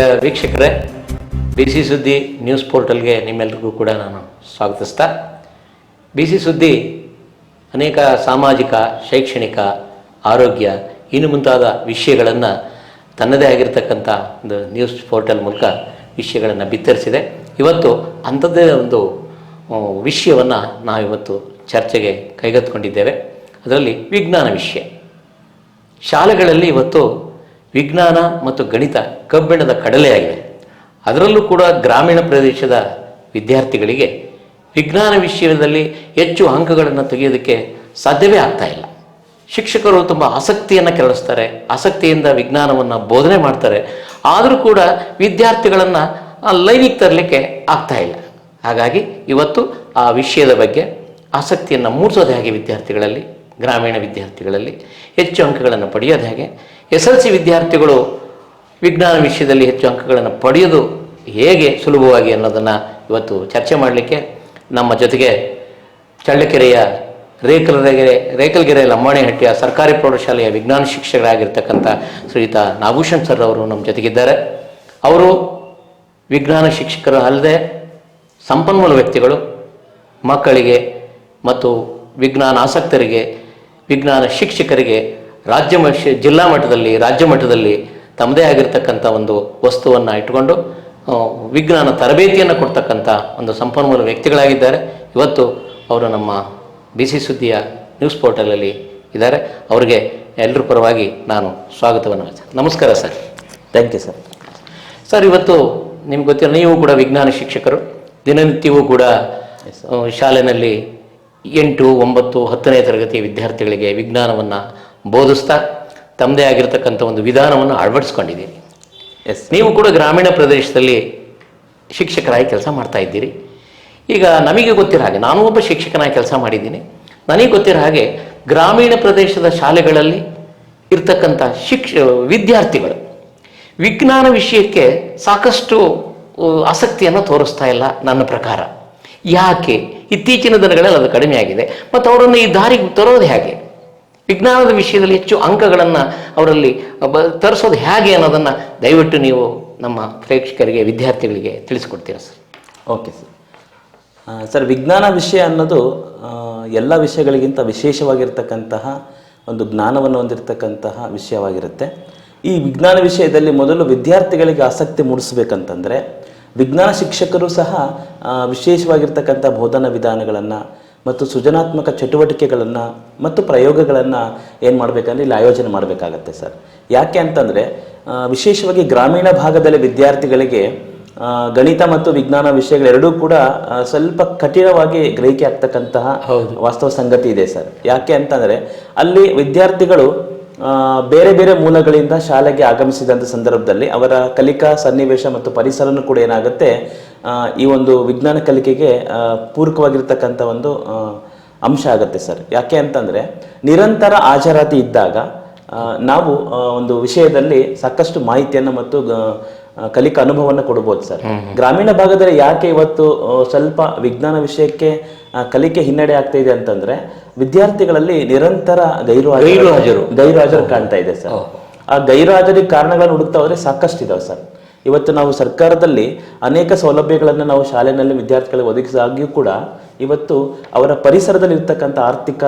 ವೀಕ್ಷಕರೇ, B C ಸುದ್ದಿ news ಪೋರ್ಟಲ್ಗೆ ನಿಮ್ಮೆಲ್ರಿಗೂ ಕೂಡ ನಾನು ಸ್ವಾಗತಿಸ್ತಾ. ಬಿ ಸಿ ಸುದ್ದಿ ಅನೇಕ ಸಾಮಾಜಿಕ, ಶೈಕ್ಷಣಿಕ, ಆರೋಗ್ಯ, ಇನ್ನು ಮುಂತಾದ ವಿಷಯಗಳನ್ನು ತನ್ನದೇ ಆಗಿರತಕ್ಕಂಥ ಒಂದು ನ್ಯೂಸ್ ಪೋರ್ಟಲ್ ಮೂಲಕ ವಿಷಯಗಳನ್ನು ಬಿತ್ತರಿಸಿದೆ. ಇವತ್ತು ಅಂಥದ್ದೇ ಒಂದು ವಿಷಯವನ್ನು ನಾವಿವತ್ತು ಚರ್ಚೆಗೆ ಕೈಗೆತ್ತಿಕೊಂಡಿದ್ದೇವೆ. ಅದರಲ್ಲಿ ವಿಜ್ಞಾನ ವಿಷಯ. ಶಾಲೆಗಳಲ್ಲಿ ಇವತ್ತು ವಿಜ್ಞಾನ ಮತ್ತು ಗಣಿತ ಕಬ್ಬಿಣದ ಕಡಲೆಯಾಗಿದೆ. ಅದರಲ್ಲೂ ಕೂಡ ಗ್ರಾಮೀಣ ಪ್ರದೇಶದ ವಿದ್ಯಾರ್ಥಿಗಳಿಗೆ ವಿಜ್ಞಾನ ವಿಷಯದಲ್ಲಿ ಹೆಚ್ಚು ಅಂಕಗಳನ್ನು ತೆಗೆಯೋದಕ್ಕೆ ಸಾಧ್ಯವೇ ಆಗ್ತಾ ಇಲ್ಲ. ಶಿಕ್ಷಕರು ತುಂಬ ಆಸಕ್ತಿಯನ್ನು ಕೆರಳಿಸ್ತಾರೆ, ಆಸಕ್ತಿಯಿಂದ ವಿಜ್ಞಾನವನ್ನು ಬೋಧನೆ ಮಾಡ್ತಾರೆ. ಆದರೂ ಕೂಡ ವಿದ್ಯಾರ್ಥಿಗಳನ್ನು ಲೈನಿಗೆ ತರಲಿಕ್ಕೆ ಆಗ್ತಾ ಇಲ್ಲ. ಹಾಗಾಗಿ ಇವತ್ತು ಆ ವಿಷಯದ ಬಗ್ಗೆ ಆಸಕ್ತಿಯನ್ನು ಮೂಡಿಸೋದು ಹೇಗೆ ವಿದ್ಯಾರ್ಥಿಗಳಲ್ಲಿ, ಗ್ರಾಮೀಣ ವಿದ್ಯಾರ್ಥಿಗಳಲ್ಲಿ ಹೆಚ್ಚು ಅಂಕಗಳನ್ನು ಪಡೆಯೋದು ಹೇಗೆ ಎಸ್ ಎಲ್ ಸಿ ವಿದ್ಯಾರ್ಥಿಗಳು ವಿಜ್ಞಾನ ವಿಷಯದಲ್ಲಿ ಹೆಚ್ಚು ಅಂಕಗಳನ್ನು ಪಡೆಯೋದು ಹೇಗೆ ಸುಲಭವಾಗಿ ಅನ್ನೋದನ್ನು ಇವತ್ತು ಚರ್ಚೆ ಮಾಡಲಿಕ್ಕೆ ನಮ್ಮ ಜೊತೆಗೆ ಚಳ್ಳಕೆರೆಯ ರೇಖಲಗೆರೆ ರೇಕಲ್ಗೆರೆ ಲಂಬಾಣಿಹಟ್ಟಿಯ ಸರ್ಕಾರಿ ಪ್ರೌಢಶಾಲೆಯ ವಿಜ್ಞಾನ ಶಿಕ್ಷಕರಾಗಿರ್ತಕ್ಕಂಥ ಶ್ರೀಯುತ ನಾಭೂಷಣ್ ಸರ್ ಅವರು ನಮ್ಮ ಜೊತೆಗಿದ್ದಾರೆ. ಅವರು ವಿಜ್ಞಾನ ಶಿಕ್ಷಕರು ಅಲ್ಲದೆ ಸಂಪನ್ಮೂಲ ವ್ಯಕ್ತಿಗಳು, ಮಕ್ಕಳಿಗೆ ಮತ್ತು ವಿಜ್ಞಾನ ಆಸಕ್ತರಿಗೆ, ವಿಜ್ಞಾನ ಶಿಕ್ಷಕರಿಗೆ ರಾಜ್ಯ ಮಟ್ಟ ಜಿಲ್ಲಾ ಮಟ್ಟದಲ್ಲಿ ರಾಜ್ಯ ಮಟ್ಟದಲ್ಲಿ ತಮ್ಮದೇ ಆಗಿರ್ತಕ್ಕಂಥ ಒಂದು ವಸ್ತುವನ್ನು ಇಟ್ಕೊಂಡು ವಿಜ್ಞಾನ ತರಬೇತಿಯನ್ನು ಕೊಡ್ತಕ್ಕಂಥ ಒಂದು ಸಂಪನ್ಮೂಲ ವ್ಯಕ್ತಿಗಳಾಗಿದ್ದಾರೆ. ಇವತ್ತು ಅವರು ನಮ್ಮ ಬಿ ಸಿ ಸುದ್ದಿಯ ನ್ಯೂಸ್ ಪೋರ್ಟಲಲ್ಲಿ ಇದ್ದಾರೆ. ಅವರಿಗೆ ಎಲ್ಲರ ಪರವಾಗಿ ನಾನು ಸ್ವಾಗತವನ್ನು ನಮಸ್ಕಾರ sir. Thank you sir sir ಇವತ್ತು ನಿಮ್ಗೆ ಗೊತ್ತಿಲ್ಲ ನೀವು ಕೂಡ ವಿಜ್ಞಾನ ಶಿಕ್ಷಕರು. ದಿನನಿತ್ಯವೂ ಕೂಡ ಶಾಲೆಯಲ್ಲಿ ಎಂಟು ಒಂಬತ್ತು ಹತ್ತನೇ ತರಗತಿಯ ವಿದ್ಯಾರ್ಥಿಗಳಿಗೆ ವಿಜ್ಞಾನವನ್ನು ಬೋಧಿಸ್ತಾ ತಮ್ಮದೇ ಆಗಿರತಕ್ಕಂಥ ಒಂದು ವಿಧಾನವನ್ನು ಅಳವಡಿಸ್ಕೊಂಡಿದ್ದೀರಿ. ಎಸ್ ನೀವು ಕೂಡ ಗ್ರಾಮೀಣ ಪ್ರದೇಶದಲ್ಲಿ ಶಿಕ್ಷಕರಾಗಿ ಕೆಲಸ ಮಾಡ್ತಾ ಇದ್ದೀರಿ. ಈಗ ನಮಗೆ ಗೊತ್ತಿರೋ ಹಾಗೆ ನಾನು ಒಬ್ಬ ಶಿಕ್ಷಕನಾಗಿ ಕೆಲಸ ಮಾಡಿದ್ದೀನಿ. ನನಗೆ ಗೊತ್ತಿರೋ ಹಾಗೆ ಗ್ರಾಮೀಣ ಪ್ರದೇಶದ ಶಾಲೆಗಳಲ್ಲಿ ಇರ್ತಕ್ಕಂಥ ಶಿಕ್ಷ ವಿದ್ಯಾರ್ಥಿಗಳು ವಿಜ್ಞಾನ ವಿಷಯಕ್ಕೆ ಸಾಕಷ್ಟು ಆಸಕ್ತಿಯನ್ನು ತೋರಿಸ್ತಾ ಇಲ್ಲ ನನ್ನ ಪ್ರಕಾರ. ಯಾಕೆ? ಇತ್ತೀಚಿನ ದಿನಗಳಲ್ಲಿ ಅದು ಕಡಿಮೆ ಆಗಿದೆ ಮತ್ತು ಅವರನ್ನು ಈ ದಾರಿಗೆ ತರೋದು ಹೇಗೆ. ವಿಜ್ಞಾನದ ವಿಷಯದಲ್ಲಿ ಹೆಚ್ಚು ಅಂಕಗಳನ್ನು ಅವರಲ್ಲಿ ತರಿಸೋದು ಹೇಗೆ ಅನ್ನೋದನ್ನು ದಯವಿಟ್ಟು ನೀವು ನಮ್ಮ ಪ್ರೇಕ್ಷಕರಿಗೆ, ವಿದ್ಯಾರ್ಥಿಗಳಿಗೆ ತಿಳಿಸ್ಕೊಡ್ತೀರಾ ಸರ್? Okay sir. ಸರ್, ವಿಜ್ಞಾನ ವಿಷಯ ಅನ್ನೋದು ಎಲ್ಲ ವಿಷಯಗಳಿಗಿಂತ ವಿಶೇಷವಾಗಿರ್ತಕ್ಕಂತಹ ಒಂದು ಜ್ಞಾನವನ್ನು ಹೊಂದಿರತಕ್ಕಂತಹ ವಿಷಯವಾಗಿರುತ್ತೆ. ಈ ವಿಜ್ಞಾನ ವಿಷಯದಲ್ಲಿ ಮೊದಲು ವಿದ್ಯಾರ್ಥಿಗಳಿಗೆ ಆಸಕ್ತಿ ಮೂಡಿಸ್ಬೇಕಂತಂದರೆ, ವಿಜ್ಞಾನ ಶಿಕ್ಷಕರು ಸಹ ವಿಶೇಷವಾಗಿರ್ತಕ್ಕಂಥ ಬೋಧನಾ ವಿಧಾನಗಳನ್ನು ಮತ್ತು ಸೃಜನಾತ್ಮಕ ಚಟುವಟಿಕೆಗಳನ್ನು ಮತ್ತು ಪ್ರಯೋಗಗಳನ್ನು ಏನು ಮಾಡಬೇಕಂದ್ರೆ ಇಲ್ಲಿ ಆಯೋಜನೆ ಮಾಡಬೇಕಾಗತ್ತೆ ಸರ್. ಯಾಕೆ ಅಂತಂದರೆ ವಿಶೇಷವಾಗಿ ಗ್ರಾಮೀಣ ಭಾಗದಲ್ಲಿ ವಿದ್ಯಾರ್ಥಿಗಳಿಗೆ ಗಣಿತ ಮತ್ತು ವಿಜ್ಞಾನ ವಿಷಯಗಳೆರಡೂ ಕೂಡ ಸ್ವಲ್ಪ ಕಠಿಣವಾಗಿ ಗ್ರಹಿಕೆ ಆಗ್ತಕ್ಕಂತಹ ವಾಸ್ತವ ಸಂಗತಿ ಇದೆ ಸರ್. ಯಾಕೆ ಅಂತಂದರೆ ಅಲ್ಲಿ ವಿದ್ಯಾರ್ಥಿಗಳು ಬೇರೆ ಬೇರೆ ಮೂಲಗಳಿಂದ ಶಾಲೆಗೆ ಆಗಮಿಸಿದಂಥ ಸಂದರ್ಭದಲ್ಲಿ ಅವರ ಕಲಿಕಾ ಸನ್ನಿವೇಶ ಮತ್ತು ಪರಿಸರನೂ ಕೂಡ ಏನಾಗುತ್ತೆ ಈ ಒಂದು ವಿಜ್ಞಾನ ಕಲಿಕೆಗೆ ಪೂರಕವಾಗಿರ್ತಕ್ಕಂಥ ಒಂದು ಅಂಶ ಆಗುತ್ತೆ ಸರ್. ಯಾಕೆ ಅಂತಂದ್ರೆ ನಿರಂತರ ಹಾಜರಾತಿ ಇದ್ದಾಗ ನಾವು ಒಂದು ವಿಷಯದಲ್ಲಿ ಸಾಕಷ್ಟು ಮಾಹಿತಿಯನ್ನು ಮತ್ತು ಕಲಿಕಾ ಅನುಭವವನ್ನು ಕೊಡ್ಬೋದು ಸರ್. ಗ್ರಾಮೀಣ ಭಾಗದಲ್ಲಿ ಯಾಕೆ ಇವತ್ತು ಸ್ವಲ್ಪ ವಿಜ್ಞಾನ ವಿಷಯಕ್ಕೆ ಕಲಿಕೆ ಹಿನ್ನಡೆ ಆಗ್ತಾ ಇದೆ ಅಂತಂದ್ರೆ ವಿದ್ಯಾರ್ಥಿಗಳಲ್ಲಿ ನಿರಂತರ ಗೈರು ಹಾಜರು- ಗೈರು ಹಾಜರು. ಗೈರು ಹಾಜರು ಕಾಣ್ತಾ ಇದೆ ಸರ್. ಆ ಗೈರು ಹಾಜರಿ ಕಾರಣಗಳನ್ನು ಹುಡುಕ್ತಾ ಹೋದ್ರೆ ಸಾಕಷ್ಟು ಇದಾವೆ ಸರ್. ಇವತ್ತು ನಾವು ಸರ್ಕಾರದಲ್ಲಿ ಅನೇಕ ಸೌಲಭ್ಯಗಳನ್ನು ನಾವು ಶಾಲೆಯಲ್ಲಿ ವಿದ್ಯಾರ್ಥಿಗಳಿಗೆ ಒದಗಿಸಾಗಿಯೂ ಕೂಡ ಇವತ್ತು ಅವರ ಪರಿಸರದಲ್ಲಿ ಇರ್ತಕ್ಕಂಥ ಆರ್ಥಿಕ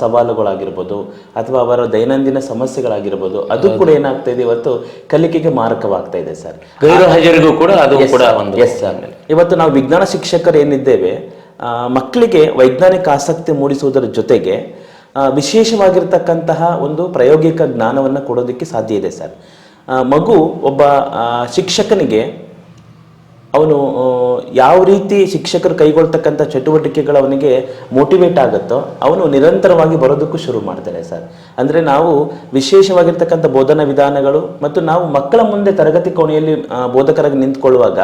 ಸವಾಲುಗಳಾಗಿರ್ಬೋದು ಅಥವಾ ಅವರ ದೈನಂದಿನ ಸಮಸ್ಯೆಗಳಾಗಿರ್ಬೋದು ಅದು ಕೂಡ ಏನಾಗ್ತಾ ಇದೆ ಇವತ್ತು ಕಲಿಕೆಗೆ ಮಾರಕವಾಗ್ತಾ ಇದೆ ಸರ್. ಗೈರು ಹಾಜರಿಗೂ ಕೂಡ ಅದು ಕೂಡ ಒಂದು ಎಸ್ ಸರ್ ಇವತ್ತು ನಾವು ವಿಜ್ಞಾನ ಶಿಕ್ಷಕರು ಏನಿದ್ದೇವೆ ಮಕ್ಕಳಿಗೆ ವೈಜ್ಞಾನಿಕ ಆಸಕ್ತಿ ಮೂಡಿಸುವುದರ ಜೊತೆಗೆ ವಿಶೇಷವಾಗಿರ್ತಕ್ಕಂತಹ ಒಂದು ಪ್ರಾಯೋಗಿಕ ಜ್ಞಾನವನ್ನು ಕೊಡೋದಕ್ಕೆ ಸಾಧ್ಯ ಇದೆ ಸರ್. ಮಗು ಒಬ್ಬ ಶಿಕ್ಷಕನಿಗೆ ಅವನು ಯಾವ ರೀತಿ ಶಿಕ್ಷಕರು ಕೈಗೊಳ್ತಕ್ಕಂಥ ಚಟುವಟಿಕೆಗಳು ಅವನಿಗೆ ಮೋಟಿವೇಟ್ ಆಗುತ್ತೋ, ಅವನು ನಿರಂತರವಾಗಿ ಬರೋದಕ್ಕೂ ಶುರು ಮಾಡ್ತಾರೆ ಸರ್. ಅಂದರೆ ನಾವು ವಿಶೇಷವಾಗಿರ್ತಕ್ಕಂಥ ಬೋಧನಾ ವಿಧಾನಗಳು ಮತ್ತು ನಾವು ಮಕ್ಕಳ ಮುಂದೆ ತರಗತಿ ಕೋಣೆಯಲ್ಲಿ ಬೋಧಕರಾಗಿ ನಿಂತ್ಕೊಳ್ಳುವಾಗ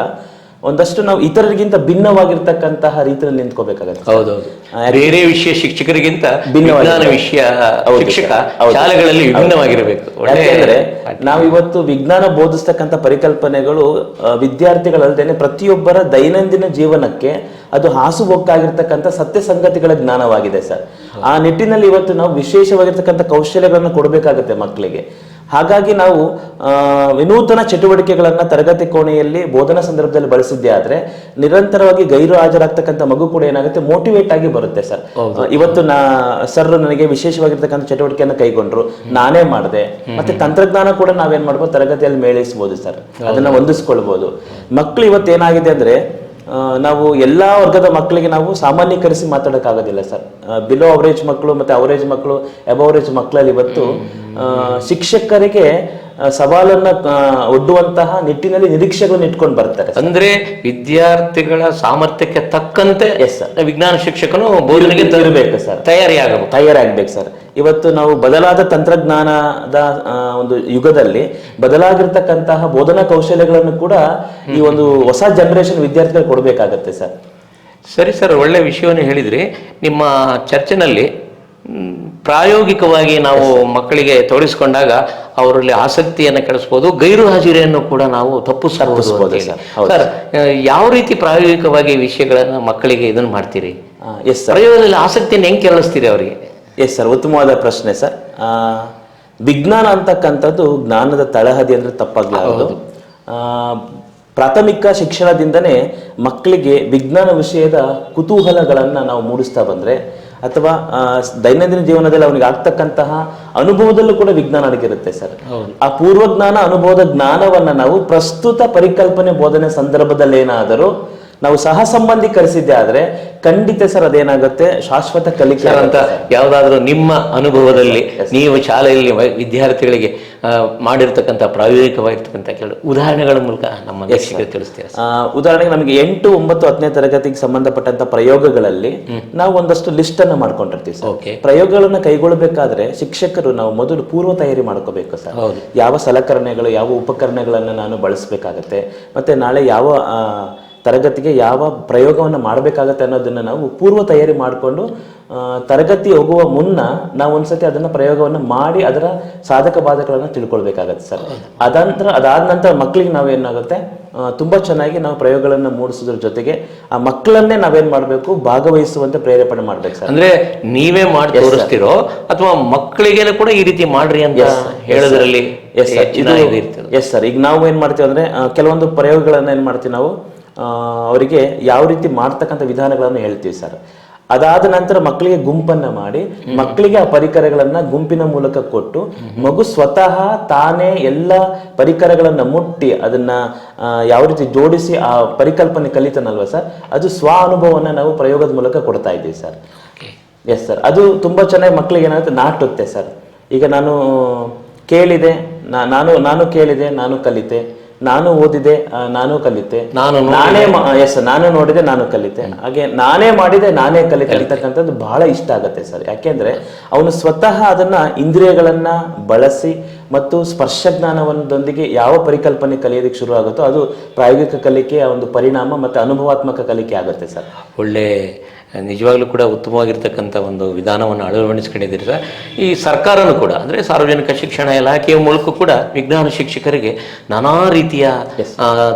ಒಂದಷ್ಟು ನಾವು ಇತರರಿಗಿಂತ ಭಿನ್ನವಾಗಿರ್ತಕ್ಕಂತಹ ರೀತಿಯಲ್ಲಿ ನಿಂತ್ಕೋಬೇಕಾಗತ್ತೆ ಹೌದೌದು. ಬೇರೆ ವಿಷಯ ಶಿಕ್ಷಕರಿಗಿಂತ ವಿಜ್ಞಾನ ವಿಷಯ ಶಿಕ್ಷಕ ಹೌದು. ಶಾಲೆಗಳಲ್ಲಿ ವಿಭಿನ್ನವಾಗಿರಬೇಕು. ಯಾಕೆಂದ್ರೆ ನಾವು ಇವತ್ತು ವಿಜ್ಞಾನ ಬೋಧಿಸ್ತಕ್ಕಂಥ ಪರಿಕಲ್ಪನೆಗಳು ವಿದ್ಯಾರ್ಥಿಗಳಲ್ಲದೇನೆ ಪ್ರತಿಯೊಬ್ಬರ ದೈನಂದಿನ ಜೀವನಕ್ಕೆ ಅದು ಹಾಸುಬೊಕ್ಕಾಗಿರ್ತಕ್ಕಂಥ ಸತ್ಯ ಸಂಗತಿಗಳ ಜ್ಞಾನವಾಗಿದೆ ಸರ್. ಆ ನಿಟ್ಟಿನಲ್ಲಿ ಇವತ್ತು ನಾವು ವಿಶೇಷವಾಗಿರ್ತಕ್ಕಂಥ ಕೌಶಲ್ಯಗಳನ್ನು ಕೊಡಬೇಕಾಗುತ್ತೆ ಮಕ್ಕಳಿಗೆ. ಹಾಗಾಗಿ ನಾವು ಆ, ವಿನೂತನ ಚಟುವಟಿಕೆಗಳನ್ನು ತರಗತಿ ಕೋಣೆಯಲ್ಲಿ ಬೋಧನಾ ಸಂದರ್ಭದಲ್ಲಿ ಬಳಸಿದ್ದೆ ಆದರೆ ನಿರಂತರವಾಗಿ ಗೈರು ಹಾಜರಾಗ್ತಕ್ಕಂಥ ಮಗು ಕೂಡ ಏನಾಗುತ್ತೆ ಮೋಟಿವೇಟ್ ಆಗಿ ಬರುತ್ತೆ ಸರ್. ಇವತ್ತು ನಾ ಸರ್ ನನಗೆ ವಿಶೇಷವಾಗಿರ್ತಕ್ಕಂಥ ಚಟುವಟಿಕೆಯನ್ನು ಕೈಗೊಂಡ್ರು ನಾನೇ ಮಾಡಿದೆ. ಮತ್ತೆ ತಂತ್ರಜ್ಞಾನ ಕೂಡ ನಾವೇನ್ ಮಾಡ್ಬೋದು ತರಗತಿಯಲ್ಲಿ ಮೇಳೈಸ್ಬೋದು ಸರ್. ಅದನ್ನ ಹೊಂದಿಸ್ಕೊಳ್ಬೋದು. ಮಕ್ಕಳು ಇವತ್ತು ಏನಾಗಿದೆ ಅಂದ್ರೆ ನಾವು ಎಲ್ಲಾ ವರ್ಗದ ಮಕ್ಕಳಿಗೆ ನಾವು ಸಾಮಾನ್ಯೀಕರಿಸಿ ಮಾತಾಡೋಕ್ಕಾಗೋದಿಲ್ಲ ಸರ್. ಬಿಲೋ ಅವರೇಜ್ ಮಕ್ಕಳು ಮತ್ತೆ ಅವರೇಜ್ ಮಕ್ಕಳು ಅಬ್ ಅವರೇಜ್ ಮಕ್ಕಳಲ್ಲಿ ಇವತ್ತು ಶಿಕ್ಷಕರಿಗೆ ಸವಾಲನ್ನ ಒಡ್ಡುವಂತಹ ನಿಟ್ಟಿನಲ್ಲಿ ನಿರೀಕ್ಷೆಗಳನ್ನು ಇಟ್ಕೊಂಡು ಬರ್ತಾರೆ ಅಂದ್ರೆ ವಿದ್ಯಾರ್ಥಿಗಳ ಸಾಮರ್ಥ್ಯಕ್ಕೆ ತಕ್ಕಂತೆ ಎಸ್. ವಿಜ್ಞಾನ ಶಿಕ್ಷಕನು ಬೋಧನೆಗೆ ಸರ್ ಇರಬೇಕು ಸರ್ ತಯಾರಿಯಾಗಬೇಕು. ತಯಾರಾಗಬೇಕು ಸರ್ ಇವತ್ತು ನಾವು ಬದಲಾದ ತಂತ್ರಜ್ಞಾನದ ಒಂದು ಯುಗದಲ್ಲಿ ಬದಲಾಗಿರ್ತಕ್ಕಂತಹ ಬೋಧನಾ ಕೌಶಲ್ಯಗಳನ್ನು ಕೂಡ ಈ ಒಂದು ಹೊಸ ಜನರೇಷನ್ ವಿದ್ಯಾರ್ಥಿಗಳು ಕೊಡಬೇಕಾಗತ್ತೆ ಸರ್ ಸರಿ ಸರ್ ಒಳ್ಳೆ ವಿಷಯವನ್ನು ಹೇಳಿದ್ರಿ. ನಿಮ್ಮ ಚರ್ಚೆನಲ್ಲಿ ಪ್ರಾಯೋಗಿಕವಾಗಿ ನಾವು ಮಕ್ಕಳಿಗೆ ತೋರಿಸಿಕೊಂಡಾಗ ಅವರಲ್ಲಿ ಆಸಕ್ತಿಯನ್ನು ಕೆಡಿಸ್ಬೋದು ಗೈರು ಹಾಜರಿಯನ್ನು ಕೂಡ ನಾವು ತಪ್ಪು ಸರ್. ಯಾವ ರೀತಿ ಪ್ರಾಯೋಗಿಕವಾಗಿ ವಿಷಯಗಳನ್ನ ಮಕ್ಕಳಿಗೆ ಇದನ್ನು ಮಾಡ್ತೀರಿ? ಎಸ್ ಸರ್ ಪ್ರಯೋಗದಲ್ಲಿ ಆಸಕ್ತಿಯನ್ನು ಹೆಂಗೆ ಕೆರಳಿಸ್ತೀರಿ ಅವರಿಗೆ? ಎಸ್ ಸರ್ ಉತ್ತಮವಾದ ಪ್ರಶ್ನೆ ಸರ್ ವಿಜ್ಞಾನ ಅಂತಕ್ಕಂಥದ್ದು ಜ್ಞಾನದ ತಳಹದಿ ಅಂದ್ರೆ ತಪ್ಪಾಗ್ಲಾರದು. ಆ, ಪ್ರಾಥಮಿಕ ಶಿಕ್ಷಣದಿಂದನೇ ಮಕ್ಕಳಿಗೆ ವಿಜ್ಞಾನ ವಿಷಯದ ಕುತೂಹಲಗಳನ್ನು ನಾವು ಮೂಡಿಸ್ತಾ ಬಂದ್ರೆ ಅಥವಾ ದೈನಂದಿನ ಜೀವನದಲ್ಲಿ ಅವನಿಗೆ ಆಗ್ತಕ್ಕಂತಹ ಅನುಭವದಲ್ಲೂ ಕೂಡ ವಿಜ್ಞಾನ ಅಡಗಿರುತ್ತೆ ಸರ್. ಆ ಪೂರ್ವಜ್ಞಾನ ಅನುಭವದ ಜ್ಞಾನವನ್ನ ನಾವು ಪ್ರಸ್ತುತ ಪರಿಕಲ್ಪನೆ ಬೋಧನೆ ಸಂದರ್ಭದಲ್ಲಿ ಏನಾದರೂ ನಾವು ಸಹ ಸಂಬಂಧಿ ಕರೆಸಿದ್ದೆ ಆದ್ರೆ ಖಂಡಿತ ಸರ್ ಅದೇನಾಗುತ್ತೆ? ಶಾಶ್ವತ ಕಲಿಕೆ ಅಂತ ಯಾವ್ದಾದ್ರು ನಿಮ್ಮ ಅನುಭವದಲ್ಲಿ ನೀವು ಶಾಲೆಯಲ್ಲಿ ವಿದ್ಯಾರ್ಥಿಗಳಿಗೆ ಮಾಡಿರ್ತಕ್ಕಂಥ ಪ್ರಾಯೋಗಿಕವಾಗಿರ್ತಕ್ಕಂಥ ಕೆಲವು ಉದಾಹರಣೆಗಳ ಮೂಲಕ ನಮ್ಮ ಶಿಕ್ಷಕರು ತಿಳಿಸ್ತೀರಾ ಉದಾಹರಣೆಗೆ ನಮಗೆ ಎಂಟು ಒಂಬತ್ತು ಹತ್ತನೇ ತರಗತಿಗೆ ಸಂಬಂಧಪಟ್ಟಂತ ಪ್ರಯೋಗಗಳಲ್ಲಿ ನಾವು ಒಂದಷ್ಟು ಲಿಸ್ಟ್ ಅನ್ನ ಮಾಡ್ಕೊಂಡಿರ್ತೀವಿ ಸರ್. ಪ್ರಯೋಗಗಳನ್ನ ಕೈಗೊಳ್ಳಬೇಕಾದ್ರೆ ಶಿಕ್ಷಕರು ನಾವು ಮೊದಲು ಪೂರ್ವ ತಯಾರಿ ಮಾಡ್ಕೋಬೇಕು ಸರ್. ಹೌದು. ಯಾವ ಸಲಕರಣೆಗಳು ಯಾವ ಉಪಕರಣಗಳನ್ನ ನಾನು ಬಳಸಬೇಕಾಗತ್ತೆ ಮತ್ತೆ ನಾಳೆ ಯಾವ ತರಗತಿಗೆ ಯಾವ ಪ್ರಯೋಗವನ್ನು ಮಾಡಬೇಕಾಗತ್ತೆ ಅನ್ನೋದನ್ನ ನಾವು ಪೂರ್ವ ತಯಾರಿ ಮಾಡಿಕೊಂಡು ತರಗತಿ ಹೋಗುವ ಮುನ್ನ ನಾವು ಒಂದ್ಸತಿ ಅದನ್ನ ಪ್ರಯೋಗವನ್ನು ಮಾಡಿ ಅದರ ಸಾಧಕ ಬಾಧಕಗಳನ್ನು ತಿಳ್ಕೊಳ್ಬೇಕಾಗತ್ತೆ ಸರ್. ಅದಂತರ ಅದಾದ ನಂತರ ಮಕ್ಕಳಿಗೆ ನಾವೇನಾಗುತ್ತೆ ತುಂಬ ತುಂಬಾ ಚೆನ್ನಾಗಿ ನಾವು ಪ್ರಯೋಗಗಳನ್ನು ಮೂಡಿಸೋದ್ರ ಜೊತೆಗೆ ಆ ಮಕ್ಕಳನ್ನೇ ನಾವೇನ್ ಮಾಡಬೇಕು ಭಾಗವಹಿಸುವಂತೆ ಪ್ರೇರೇಪಣೆ ಮಾಡ್ಬೇಕು ಸರ್. ಅಂದ್ರೆ ನೀವೇ ಮಾಡಿ ತೋರಿಸ್ತಿರೋ ಅಥವಾ ಮಕ್ಕಳಿಗೇನು ಕೂಡ ಈ ರೀತಿ ಮಾಡ್ರಿ ಅಂತ ಹೇಳೋದ್ರಲ್ಲಿ ಎಸ್ ಸರ್ ಈಗ ನಾವು ಏನ್ ಮಾಡ್ತೀವಿ ಅಂದ್ರೆ ಕೆಲವೊಂದು ಪ್ರಯೋಗಗಳನ್ನ ಏನ್ ಮಾಡ್ತೀವಿ ನಾವು ಅವರಿಗೆ ಯಾವ ರೀತಿ ಮಾಡ್ತಕ್ಕಂಥ ವಿಧಾನಗಳನ್ನು ಹೇಳ್ತೀವಿ ಸರ್. ಅದಾದ ನಂತರ ಮಕ್ಕಳಿಗೆ ಗುಂಪನ್ನ ಮಾಡಿ ಮಕ್ಕಳಿಗೆ ಆ ಪರಿಕರಗಳನ್ನ ಗುಂಪಿನ ಮೂಲಕ ಕೊಟ್ಟು ಮಗು ಸ್ವತಃ ತಾನೇ ಎಲ್ಲ ಪರಿಕರಗಳನ್ನ ಮುಟ್ಟಿ ಅದನ್ನ ಯಾವ ರೀತಿ ಜೋಡಿಸಿ ಆ ಪರಿಕಲ್ಪನೆ ಕಲಿತಾನಲ್ವ ಸರ್ ಅದು ಸ್ವ ಅನುಭವವನ್ನ ನಾವು ಪ್ರಯೋಗದ ಮೂಲಕ ಕೊಡ್ತಾ ಇದ್ದೀವಿ ಸರ್. S sir. ಅದು ತುಂಬಾ ಚೆನ್ನಾಗಿ ಮಕ್ಕಳಿಗೆ ಏನಾಗುತ್ತೆ ನಾಟುತ್ತೆ ಸರ್. ಈಗ ನಾನು ಕೇಳಿದೆ ನಾನು ನಾನು ಕೇಳಿದೆ ನಾನು ಕಲಿತೆ. ನಾನು ಓದಿದೆ ನಾನು ಕಲಿತೆ. ನಾನು ನಾನೇ ಎಸ್ ನಾನು ನೋಡಿದೆ ನಾನು ಕಲಿತೆ. ಹಾಗೆ ನಾನೇ ಮಾಡಿದೆ ನಾನೇ ಕಲಿತೆ. ಕಲಿತಕ್ಕಂಥದ್ದು ಬಹಳ ಇಷ್ಟ ಆಗುತ್ತೆ ಸರ್. ಯಾಕೆಂದ್ರೆ ಅವನು ಸ್ವತಃ ಅದನ್ನ ಇಂದ್ರಿಯಗಳನ್ನ ಬಳಸಿ ಮತ್ತು ಸ್ಪರ್ಶ ಜ್ಞಾನವನ್ನದೊಂದಿಗೆ ಯಾವ ಪರಿಕಲ್ಪನೆ ಕಲಿಯೋದಕ್ಕೆ ಶುರು ಆಗುತ್ತೋ ಅದು ಪ್ರಾಯೋಗಿಕ ಕಲಿಕೆಯ ಒಂದು ಪರಿಣಾಮ ಮತ್ತು ಅನುಭವಾತ್ಮಕ ಕಲಿಕೆ ಆಗುತ್ತೆ ಸರ್. ಒಳ್ಳೆ ನಿಜವಾಗ್ಲೂ ಕೂಡ ಉತ್ತಮವಾಗಿರ್ತಕ್ಕಂಥ ಒಂದು ವಿಧಾನವನ್ನು ಅಳವಡಿಸ್ಕೊಂಡಿದ್ದೀರಿ ಸರ್ ಈ ಸರ್ಕಾರನೂ ಕೂಡ ಅಂದರೆ ಸಾರ್ವಜನಿಕ ಶಿಕ್ಷಣ ಇಲಾಖೆಯ ಮೂಲಕ ಕೂಡ ವಿಜ್ಞಾನ ಶಿಕ್ಷಕರಿಗೆ ನಾನಾ ರೀತಿಯ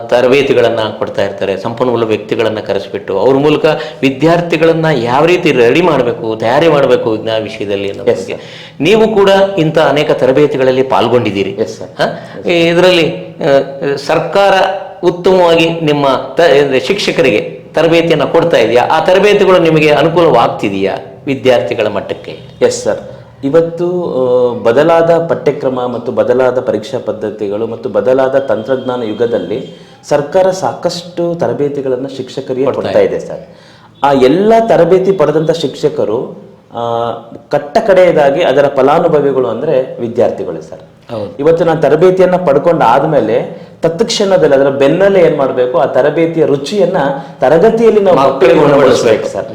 ತರಬೇತಿಗಳನ್ನು ಕೊಡ್ತಾ ಇರ್ತಾರೆ ಸಂಪನ್ಮೂಲ ವ್ಯಕ್ತಿಗಳನ್ನು ಕರೆಸಿಬಿಟ್ಟು ಅವ್ರ ಮೂಲಕ ವಿದ್ಯಾರ್ಥಿಗಳನ್ನು ಯಾವ ರೀತಿ ರೆಡಿ ಮಾಡಬೇಕು ತಯಾರಿ ಮಾಡಬೇಕು ವಿಜ್ಞಾನ ವಿಷಯದಲ್ಲಿ ಅನ್ನೋ ಬಗ್ಗೆ. ನೀವು ಕೂಡ ಇಂಥ ಅನೇಕ ತರಬೇತಿಗಳಲ್ಲಿ ಪಾಲ್ಗೊಂಡಿದ್ದೀರಿ. ಇದರಲ್ಲಿ ಸರ್ಕಾರ ಉತ್ತಮವಾಗಿ ನಿಮ್ಮ ತ ಅಂದ್ರೆ ಶಿಕ್ಷಕರಿಗೆ ತರಬೇತಿಯನ್ನು ಕೊಡ್ತಾ ಇದೆಯಾ? ಆ ತರಬೇತಿಗಳು ನಿಮಗೆ ಅನುಕೂಲವಾಗ್ತಿದೆಯಾ ವಿದ್ಯಾರ್ಥಿಗಳ ಮಟ್ಟಕ್ಕೆ? ಎಸ್ ಸರ್ ಇವತ್ತು ಬದಲಾದ ಪಠ್ಯಕ್ರಮ ಮತ್ತು ಬದಲಾದ ಪರೀಕ್ಷಾ ಪದ್ಧತಿಗಳು ಮತ್ತು ಬದಲಾದ ತಂತ್ರಜ್ಞಾನ ಯುಗದಲ್ಲಿ ಸರ್ಕಾರ ಸಾಕಷ್ಟು ತರಬೇತಿಗಳನ್ನು ಶಿಕ್ಷಕರಿಗೆ ಕೊಡ್ತಾ ಇದೆ. ಸರ್ ಆ ಎಲ್ಲ ತರಬೇತಿ ಪಡೆದಂಥ ಶಿಕ್ಷಕರು ಆ, ಕಟ್ಟ ಕಡೆಯದಾಗಿ ಅದರ ಫಲಾನುಭವಿಗಳು ಅಂದ್ರೆ ವಿದ್ಯಾರ್ಥಿಗಳು ಸರ್ ಇವತ್ತು ನಾನು ತರಬೇತಿಯನ್ನ ಪಡ್ಕೊಂಡು ಆದ್ಮೇಲೆ ತತ್ಕ್ಷಣದಲ್ಲಿ ಅದರ ಬೆನ್ನಲ್ಲೇ ಏನ್ ಮಾಡಬೇಕು? ಆ ತರಬೇತಿಯ ರುಚಿಯನ್ನ ತರಗತಿಯಲ್ಲಿ ನಾವು ಮಕ್ಕಳಿಗೆ ಉಣಬಡಿಸ್ಬೇಕು. ಸರ್.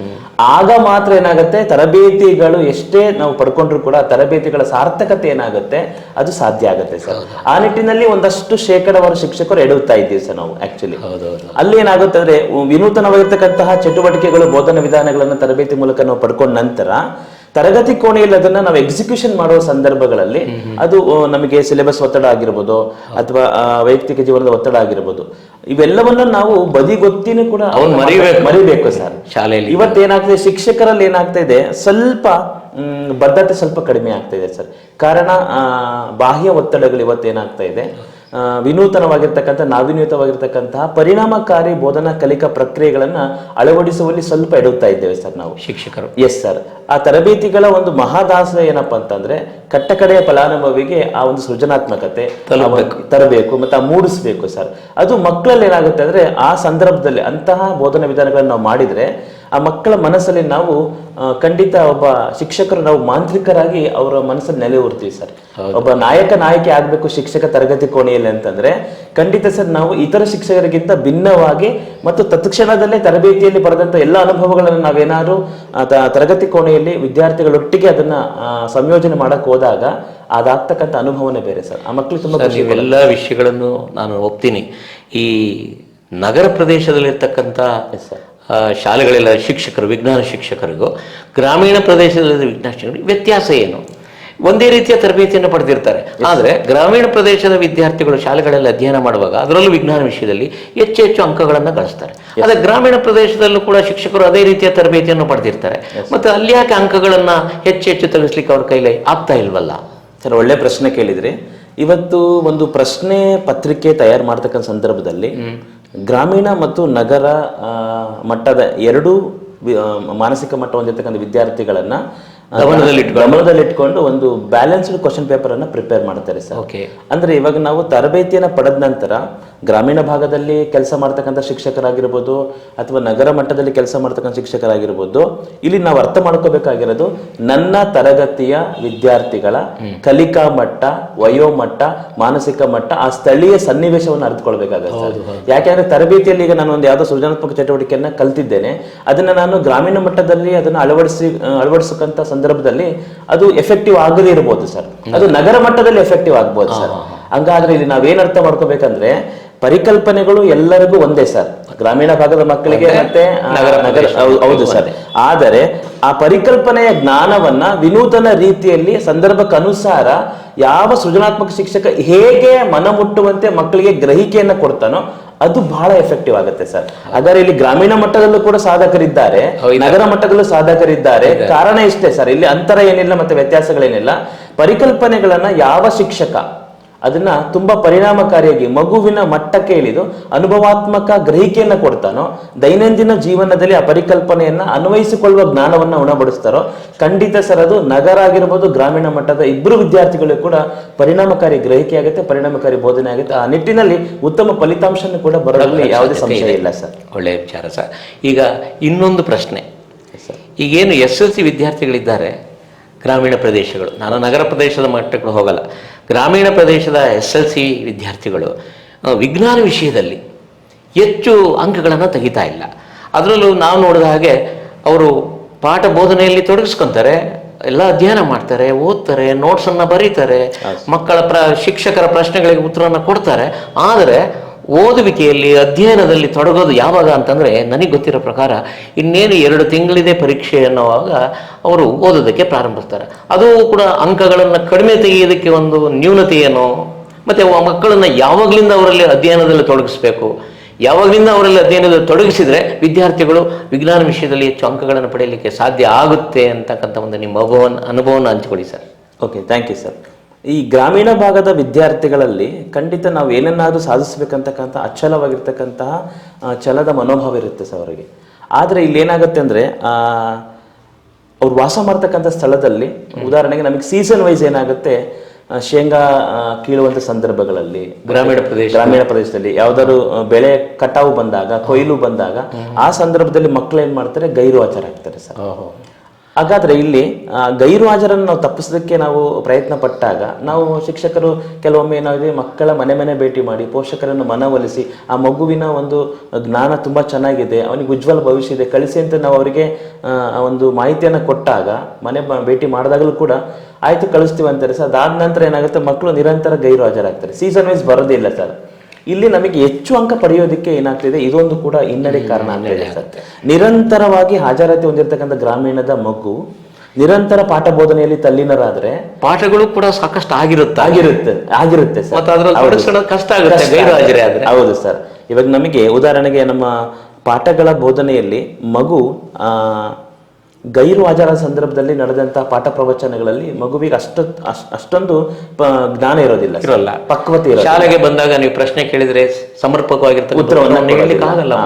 ಆಗ ಮಾತ್ರ ಏನಾಗುತ್ತೆ? ತರಬೇತಿಗಳು ಎಷ್ಟೇ ನಾವು ಪಡ್ಕೊಂಡ್ರು ಕೂಡ ಆ ತರಬೇತಿಗಳ ಸಾರ್ಥಕತೆ ಏನಾಗುತ್ತೆ? ಅದು ಸಾಧ್ಯ ಆಗುತ್ತೆ ಸರ್. ಆ ನಿಟ್ಟಿನಲ್ಲಿ ಒಂದಷ್ಟು ಶೇಕಡವಾರು ಶಿಕ್ಷಕರು ಎಡುತ್ತಾ ಇದ್ದೀವಿ ಸರ್ ನಾವು ಆಕ್ಚುಲಿ ಅಲ್ಲಿ ಏನಾಗುತ್ತೆ ಅಂದ್ರೆ ವಿನೂತನವಾಗಿರ್ತಕ್ಕಂತಹ ಚಟುವಟಿಕೆಗಳು ಬೋಧನಾ ವಿಧಾನಗಳನ್ನು ತರಬೇತಿ ಮೂಲಕ ನಾವು ಪಡ್ಕೊಂಡ ನಂತರ ತರಗತಿ ಕೋಣೆಯಲ್ಲಿ ಅದನ್ನ ನಾವು ಎಕ್ಸಿಕ್ಯೂಷನ್ ಮಾಡುವ ಸಂದರ್ಭಗಳಲ್ಲಿ ಅದು ನಮಗೆ ಸಿಲೆಬಸ್ ಒತ್ತಡ ಆಗಿರ್ಬೋದು ಅಥವಾ ವೈಯಕ್ತಿಕ ಜೀವನದ ಒತ್ತಡ ಆಗಿರ್ಬೋದು. ಇವೆಲ್ಲವನ್ನ ನಾವು ಬದಿಗೊತ್ತಿನೂ ಕೂಡ ಅವ್ನ್ ಮರಿಬೇಕು. ಮರಿಬೇಕು ಸರ್. ಶಾಲೆಯಲ್ಲಿ. ಇವತ್ತೇನಾಗ್ತದೆ ಶಿಕ್ಷಕರಲ್ಲಿ ಏನಾಗ್ತಾ ಇದೆ ಸ್ವಲ್ಪ ಬದ್ಧತೆ ಸ್ವಲ್ಪ ಕಡಿಮೆ ಆಗ್ತಾ ಇದೆ ಸರ್. ಕಾರಣ ಬಾಹ್ಯ ಒತ್ತಡಗಳು ಇವತ್ತೇನಾಗ್ತಾ ಇದೆ. ಆ, ವಿನೂತನವಾಗಿರ್ತಕ್ಕಂಥ ನಾವಿನ್ಯೂತವಾಗಿರ್ತಕ್ಕಂತಹ ಪರಿಣಾಮಕಾರಿ ಬೋಧನಾ ಕಲಿಕಾ ಪ್ರಕ್ರಿಯೆಗಳನ್ನ ಅಳವಡಿಸುವಲ್ಲಿ ಸ್ವಲ್ಪ ಎಡುತ್ತಾ ಇದ್ದೇವೆ ಸರ್ ನಾವು. ಶಿಕ್ಷಕರು. ಎಸ್ ಸರ್ ಆ ತರಬೇತಿಗಳ ಒಂದು ಮಹಾದಾಸ ಏನಪ್ಪಾ ಅಂತಂದ್ರೆ ಕಟ್ಟಕಡೆಯ ಫಲಾನುಭವಿಗೆ ಆ ಒಂದು ಸೃಜನಾತ್ಮಕತೆ ತರಬೇಕು ಮತ್ತೆ ಆ ಮೂಡಿಸ್ಬೇಕು ಸರ್ ಅದು ಮಕ್ಕಳಲ್ಲಿ ಏನಾಗುತ್ತೆ ಅಂದ್ರೆ ಆ ಸಂದರ್ಭದಲ್ಲಿ ಅಂತಹ ಬೋಧನಾ ವಿಧಾನಗಳನ್ನು ನಾವು ಮಾಡಿದ್ರೆ ಆ ಮಕ್ಕಳ ಮನಸ್ಸಲ್ಲಿ ನಾವು ಖಂಡಿತ ಒಬ್ಬ ಶಿಕ್ಷಕರು ನಾವು ಮಾಂತ್ರಿಕರಾಗಿ ಅವರ ಮನಸ್ಸಲ್ಲಿ ನೆಲೆ ಊರ್ತೀವಿ ಸರ್. ಒಬ್ಬ ನಾಯಕ ನಾಯಕಿ ಆಗ್ಬೇಕು ಶಿಕ್ಷಕ ತರಗತಿ ಕೋಣೆಯಲ್ಲಿ ಅಂತಂದ್ರೆ ಖಂಡಿತ ಸರ್ ನಾವು ಇತರ ಶಿಕ್ಷಕರಿಗಿಂತ ಭಿನ್ನವಾಗಿ ಮತ್ತು ತತ್ಕ್ಷಣದಲ್ಲೇ ತರಬೇತಿಯಲ್ಲಿ ಪಡೆದಂತ ಎಲ್ಲ ಅನುಭವಗಳನ್ನು ನಾವೇನಾದ್ರು ಆ, ತರಗತಿ ಕೋಣೆಯಲ್ಲಿ ವಿದ್ಯಾರ್ಥಿಗಳೊಟ್ಟಿಗೆ ಅದನ್ನ ಸಂಯೋಜನೆ ಮಾಡಕ್ ಹೋದಾಗ ಅದಾಗ್ತಕ್ಕಂಥ ಅನುಭವನೇ ಬೇರೆ ಸರ್. ಆ ಮಕ್ಕಳು ತುಂಬಾ ಎಲ್ಲ ವಿಷಯಗಳನ್ನು ನಾನು ಒಪ್ತೀನಿ. ಈ ನಗರ ಪ್ರದೇಶದಲ್ಲಿರ್ತಕ್ಕಂಥ ಶಾಲೆಗಳೆಲ್ಲ ಶಿಕ್ಷಕರು ವಿಜ್ಞಾನ ಶಿಕ್ಷಕರಿಗೂ ಗ್ರಾಮೀಣ ಪ್ರದೇಶದಲ್ಲಿ ವಿಜ್ಞಾನ ಶಿಕ್ಷಕರಿಗೆ ವ್ಯತ್ಯಾಸ ಏನು? ಒಂದೇ ರೀತಿಯ ತರಬೇತಿಯನ್ನು ಪಡೆದಿರ್ತಾರೆ. ಆದರೆ ಗ್ರಾಮೀಣ ಪ್ರದೇಶದ ವಿದ್ಯಾರ್ಥಿಗಳು ಶಾಲೆಗಳಲ್ಲಿ ಅಧ್ಯಯನ ಮಾಡುವಾಗ ಅದರಲ್ಲೂ ವಿಜ್ಞಾನ ವಿಷಯದಲ್ಲಿ ಹೆಚ್ಚು ಹೆಚ್ಚು ಅಂಕಗಳನ್ನು ಗಳಿಸ್ತಾರೆ. ಅದೇ ಗ್ರಾಮೀಣ ಪ್ರದೇಶದಲ್ಲೂ ಕೂಡ ಶಿಕ್ಷಕರು ಅದೇ ರೀತಿಯ ತರಬೇತಿಯನ್ನು ಪಡೆದಿರ್ತಾರೆ. ಮತ್ತು ಅಲ್ಲಿ ಯಾಕೆ ಅಂಕಗಳನ್ನು ಹೆಚ್ಚು ಹೆಚ್ಚು ತಗಿಸ್ಲಿಕ್ಕೆ ಅವ್ರ ಕೈಲಿ ಆಗ್ತಾ ಇಲ್ವಲ್ಲ? ಸರ್ ಒಳ್ಳೆ ಪ್ರಶ್ನೆ ಕೇಳಿದ್ರಿ. ಇವತ್ತು ಒಂದು ಪ್ರಶ್ನೆ ಪತ್ರಿಕೆ ತಯಾರು ಮಾಡ್ತಕ್ಕಂಥ ಸಂದರ್ಭದಲ್ಲಿ ಗ್ರಾಮೀಣ ಮತ್ತು ನಗರ ಆ, ಮಟ್ಟದ ಎರಡೂ ಮಾನಸಿಕ ಮಟ್ಟ ಹೊಂದಿರತಕ್ಕಂಥ ವಿದ್ಯಾರ್ಥಿಗಳನ್ನ ಗಮನದಲ್ಲಿಟ್ಕೊಂಡು. ಒಂದು ಬ್ಯಾಲೆನ್ಸ್ಡ್ ಕ್ವಶನ್ ಪೇಪರ್ ಅನ್ನ ಪ್ರಿಪೇರ್ ಮಾಡ್ತಾರೆ ಸರ್. ಓಕೆ ಅಂದ್ರೆ ಇವಾಗ ನಾವು ತರಬೇತಿಯನ್ನ ಪಡೆದ ನಂತರ ಗ್ರಾಮೀಣ ಭಾಗದಲ್ಲಿ ಕೆಲಸ ಮಾಡ್ತಕ್ಕಂಥ ಶಿಕ್ಷಕರಾಗಿರ್ಬೋದು ಅಥವಾ ನಗರ ಮಟ್ಟದಲ್ಲಿ ಕೆಲಸ ಮಾಡ್ತಕ್ಕಂಥ ಶಿಕ್ಷಕರಾಗಿರ್ಬೋದು ಇಲ್ಲಿ ನಾವು ಅರ್ಥ ಮಾಡ್ಕೋಬೇಕಾಗಿರೋದು ನನ್ನ ತರಗತಿಯ ವಿದ್ಯಾರ್ಥಿಗಳ ಕಲಿಕಾ ಮಟ್ಟ ವಯೋಮಟ್ಟ ಮಾನಸಿಕ ಮಟ್ಟ ಆ ಸ್ಥಳೀಯ ಸನ್ನಿವೇಶವನ್ನು ಅರ್ಥಕೊಳ್ಬೇಕಾಗುತ್ತೆ ಯಾಕೆಂದ್ರೆ ತರಬೇತಿಯಲ್ಲಿ ಈಗ ನಾನು ಒಂದು ಯಾವುದೋ ಸೃಜನಾತ್ಮಕ ಚಟುವಟಿಕೆಯನ್ನು ಕಲ್ತಿದ್ದೇನೆ ಅದನ್ನ ನಾನು ಗ್ರಾಮೀಣ ಮಟ್ಟದಲ್ಲಿ ಅದನ್ನ ಅಳವಡಿಸಿ ಅಳವಡಿಸಕಂತ ಸಂದರ್ಭದಲ್ಲಿ ಅದು ಎಫೆಕ್ಟಿವ್ ಆಗದೇ ಇರಬಹುದು ಸರ್. ಅದು ನಗರ ಮಟ್ಟದಲ್ಲಿ ಎಫೆಕ್ಟಿವ್ ಆಗ್ಬೋದು ಸರ್. ಹಂಗಾದ್ರೆ ಇಲ್ಲಿ ನಾವೇನ್ ಅರ್ಥ ಮಾಡ್ಕೋಬೇಕಂದ್ರೆ ಪರಿಕಲ್ಪನೆಗಳು ಎಲ್ಲರಿಗೂ ಒಂದೇ ಸರ್. ಗ್ರಾಮೀಣ ಭಾಗದ ಮಕ್ಕಳಿಗೆ ಮತ್ತೆ ನಗರ ಹೌದು- ಸರ್. ಆದರೆ ಆ ಪರಿಕಲ್ಪನೆಯ ಜ್ಞಾನವನ್ನ ವಿನೂತನ ರೀತಿಯಲ್ಲಿ ಸಂದರ್ಭಕ್ಕನುಸಾರ ಯಾವ ಸೃಜನಾತ್ಮಕ ಶಿಕ್ಷಕ ಹೇಗೆ ಮನಮುಟ್ಟುವಂತೆ ಮಕ್ಕಳಿಗೆ ಗ್ರಹಿಕೆಯನ್ನ ಕೊಡ್ತಾನೋ ಅದು ಬಹಳ ಎಫೆಕ್ಟಿವ್ ಆಗುತ್ತೆ ಸರ್. ಹಾಗಾದ್ರೆ ಇಲ್ಲಿ ಗ್ರಾಮೀಣ ಮಟ್ಟದಲ್ಲೂ ಕೂಡ ಸಾಧಕರಿದ್ದಾರೆ ನಗರ ಮಟ್ಟದಲ್ಲೂ ಸಾಧಕರಿದ್ದಾರೆ. ಕಾರಣ ಇಷ್ಟೇ ಸರ್. ಇಲ್ಲಿ ಅಂತರ ಏನಿಲ್ಲ ಮತ್ತೆ ವ್ಯತ್ಯಾಸಗಳೇನಿಲ್ಲ. ಪರಿಕಲ್ಪನೆಗಳನ್ನ ಯಾವ ಶಿಕ್ಷಕ ಅದನ್ನ ತುಂಬಾ ಪರಿಣಾಮಕಾರಿಯಾಗಿ ಮಗುವಿನ ಮಟ್ಟಕ್ಕೆ ಇಳಿದು ಅನುಭವಾತ್ಮಕ ಗ್ರಹಿಕೆಯನ್ನ ಕೊಡ್ತಾನೋ ದೈನಂದಿನ ಜೀವನದಲ್ಲಿ ಆ ಪರಿಕಲ್ಪನೆಯನ್ನ ಅನ್ವಯಿಸಿಕೊಳ್ಳುವ ಜ್ಞಾನವನ್ನ ಉಣಬಡಿಸ್ತಾರೋ ಖಂಡಿತ ಸರ್ ಅದು ನಗರ ಆಗಿರ್ಬೋದು ಗ್ರಾಮೀಣ ಮಟ್ಟದ ಇಬ್ಬರು ವಿದ್ಯಾರ್ಥಿಗಳು ಕೂಡ ಪರಿಣಾಮಕಾರಿ ಗ್ರಹಿಕೆ ಆಗುತ್ತೆ ಪರಿಣಾಮಕಾರಿ ಬೋಧನೆ ಆಗುತ್ತೆ. ಆ ನಿಟ್ಟಿನಲ್ಲಿ ಉತ್ತಮ ಫಲಿತಾಂಶನೂ ಕೂಡ ಬರೋದ್ರಲ್ಲಿ ಯಾವುದೇ ಸಂಶಯ ಇಲ್ಲ ಸರ್. ಒಳ್ಳೆಯ ವಿಚಾರ ಸರ್. ಈಗ ಇನ್ನೊಂದು ಪ್ರಶ್ನೆ. ಈಗ ಈಗೇನು ಎಸ್ ಎಲ್ ಸಿ ವಿದ್ಯಾರ್ಥಿಗಳಿದ್ದಾರೆ? ಗ್ರಾಮೀಣ ಪ್ರದೇಶಗಳು. ನಾನು ನಗರ ಪ್ರದೇಶದ ಮಟ್ಟಕ್ಕೆ ಹೋಗಲ್ಲ. ಗ್ರಾಮೀಣ ಪ್ರದೇಶದ ಎಸ್ ಎಲ್ ಸಿ ವಿದ್ಯಾರ್ಥಿಗಳು ವಿಜ್ಞಾನ ವಿಷಯದಲ್ಲಿ ಹೆಚ್ಚು ಅಂಕಗಳನ್ನು ತೆಗಿತಾ ಇಲ್ಲ. ಅದರಲ್ಲೂ ನಾವು ನೋಡಿದ ಹಾಗೆ ಅವರು ಪಾಠ ಬೋಧನೆಯಲ್ಲಿ ತೊಡಗಿಸ್ಕೊಂತಾರೆ ಎಲ್ಲ ಅಧ್ಯಯನ ಮಾಡ್ತಾರೆ ಓದ್ತಾರೆ ನೋಟ್ಸನ್ನು ಬರೀತಾರೆ ಮಕ್ಕಳ ಪ್ರ ಶಿಕ್ಷಕರ ಪ್ರಶ್ನೆಗಳಿಗೆ ಉತ್ತರವನ್ನು ಕೊಡ್ತಾರೆ. ಆದರೆ ಓದುವಿಕೆಯಲ್ಲಿ ಅಧ್ಯಯನದಲ್ಲಿ ತೊಡಗೋದು ಯಾವಾಗ ಅಂತಂದರೆ ನನಗೆ ಗೊತ್ತಿರೋ ಪ್ರಕಾರ ಇನ್ನೇನು ಎರಡು ತಿಂಗಳಿದೆ ಪರೀಕ್ಷೆ ಅನ್ನೋವಾಗ ಅವರು ಓದೋದಕ್ಕೆ ಪ್ರಾರಂಭಿಸ್ತಾರೆ. ಅದು ಕೂಡ ಅಂಕಗಳನ್ನು ಕಡಿಮೆ ತೆಗೆಯೋದಕ್ಕೆ ಒಂದು ನ್ಯೂನತೆ ಏನೋ ಮತ್ತು ಮಕ್ಕಳನ್ನು ಯಾವಾಗಲಿಂದ ಅವರಲ್ಲಿ ಅಧ್ಯಯನದಲ್ಲಿ ತೊಡಗಿಸ್ಬೇಕು? ಯಾವಾಗಲಿಂದ ಅವರಲ್ಲಿ ಅಧ್ಯಯನದಲ್ಲಿ ತೊಡಗಿಸಿದರೆ ವಿದ್ಯಾರ್ಥಿಗಳು ವಿಜ್ಞಾನ ವಿಷಯದಲ್ಲಿ ಹೆಚ್ಚು ಅಂಕಗಳನ್ನು ಪಡೆಯಲಿಕ್ಕೆ ಸಾಧ್ಯ ಆಗುತ್ತೆ ಅಂತಕ್ಕಂಥ ಒಂದು ನಿಮ್ಮ ಅನುಭವವನ್ನು ಅನುಭವನ ಹಂಚಿಕೊಡಿ sir. Okay thank you sir ಈ ಗ್ರಾಮೀಣ ಭಾಗದ ವಿದ್ಯಾರ್ಥಿಗಳಲ್ಲಿ ಖಂಡಿತ ನಾವು ಏನನ್ನಾದರೂ ಸಾಧಿಸಬೇಕಂತಕ್ಕಂಥ ಅಚ್ಚಲವಾಗಿರ್ತಕ್ಕಂತಹ ಛಲದ ಮನೋಭಾವ ಇರುತ್ತೆ ಸರ್ ಅವರಿಗೆ. ಆದರೆ ಇಲ್ಲಿ ಏನಾಗುತ್ತೆ ಅಂದರೆ ಅವ್ರು ವಾಸ ಮಾಡ್ತಕ್ಕಂಥ ಸ್ಥಳದಲ್ಲಿ ಉದಾಹರಣೆಗೆ ನಮಗೆ ಸೀಸನ್ ವೈಸ್ ಏನಾಗುತ್ತೆ ಶೇಂಗಾ ಕೀಳುವಂಥ ಸಂದರ್ಭಗಳಲ್ಲಿ ಗ್ರಾಮೀಣ ಪ್ರದೇಶ ಗ್ರಾಮೀಣ ಪ್ರದೇಶದಲ್ಲಿ ಯಾವ್ದಾದ್ರು ಬೆಳೆ ಕಟಾವು ಬಂದಾಗ ಕೊಯ್ಲು ಬಂದಾಗ ಆ ಸಂದರ್ಭದಲ್ಲಿ ಮಕ್ಕಳು ಏನ್ ಮಾಡ್ತಾರೆ ಗೈರು ಆಚಾರ ಆಗ್ತಾರೆ ಸರ್. ಹಾಗಾದ್ರೆ ಇಲ್ಲಿ ಗೈರು ಹಾಜರನ್ನು ನಾವು ತಪ್ಪಿಸೋದಕ್ಕೆ ನಾವು ಪ್ರಯತ್ನ ಪಟ್ಟಾಗ ನಾವು ಶಿಕ್ಷಕರು ಕೆಲವೊಮ್ಮೆ ಏನಾಗಿದೆ ಮಕ್ಕಳ ಮನೆ ಮನೆ ಭೇಟಿ ಮಾಡಿ, ಪೋಷಕರನ್ನು ಮನವೊಲಿಸಿ, ಆ ಮಗುವಿನ ಒಂದು ಜ್ಞಾನ ತುಂಬ ಚೆನ್ನಾಗಿದೆ, ಅವನಿಗೆ ಉಜ್ವಲ ಭವಿಷ್ಯ ಇದೆ, ಕಳಿಸಿ ಅಂತ ನಾವು ಅವರಿಗೆ ಒಂದು ಮಾಹಿತಿಯನ್ನು ಕೊಟ್ಟಾಗ, ಮನೆ ಭೇಟಿ ಮಾಡಿದಾಗಲೂ ಕೂಡ ಆಯಿತು ಕಳಿಸ್ತೀವಿ ಅಂತಾರೆ. ಸರ್, ಅದಾದ ನಂತರ ಏನಾಗುತ್ತೆ? ಮಕ್ಕಳು ನಿರಂತರ ಗೈರು ಹಾಜರಾಗ್ತಾರೆ ಸೀಸನ್ ವೈಸ್ ಬರೋದಿಲ್ಲ ಸರ್. ಇಲ್ಲಿ ನಮಗೆ ಹೆಚ್ಚು ಅಂಕ ಪಡೆಯೋದಕ್ಕೆ ಏನಾಗ್ತಿದೆ ಇದೊಂದು ಕೂಡ ಹಿನ್ನಡೆ ಕಾರಣ ಅಂತ ಸರ್ ನಿರಂತರವಾಗಿ ಹಾಜರಾತಿ ಹೊಂದಿರತಕ್ಕಂಥ ಗ್ರಾಮೀಣದ ಮಗು ನಿರಂತರ ಪಾಠ ಬೋಧನೆಯಲ್ಲಿ ತಲ್ಲೀನರಾದ್ರೆ ಪಾಠಗಳು ಕೂಡ ಸಾಕಷ್ಟು ಆಗಿರುತ್ತೆ. ಆಗಿರುತ್ತೆ ಆಗಿರುತ್ತೆ ಸರ್. ಕಷ್ಟ ಆಗುತ್ತೆ. ಹೌದು ಸರ್. ಇವಾಗ ನಮಗೆ ಉದಾಹರಣೆಗೆ ನಮ್ಮ ಪಾಠಗಳ ಬೋಧನೆಯಲ್ಲಿ ಮಗು ಆ, ಗೈರು ಹಾಜರ ಸಂದರ್ಭದಲ್ಲಿ ನಡೆದಂತಹ ಪಾಠ ಪ್ರವಚನಗಳಲ್ಲಿ ಮಗುವಿಗೆ ಅಷ್ಟ ಅಷ್ಟ್- ಅಷ್ಟೊಂದು ಜ್ಞಾನ ಇರೋದಿಲ್ಲ. ಇರೋಲ್ಲ. ಪಕ್ವತೆ ಶಾಲೆಗೆ ಬಂದಾಗ ನೀವು ಪ್ರಶ್ನೆ ಕೇಳಿದ್ರೆ ಸಮರ್ಪಕವಾಗಿರ್ತದೆ ಉತ್ತರವನ್ನು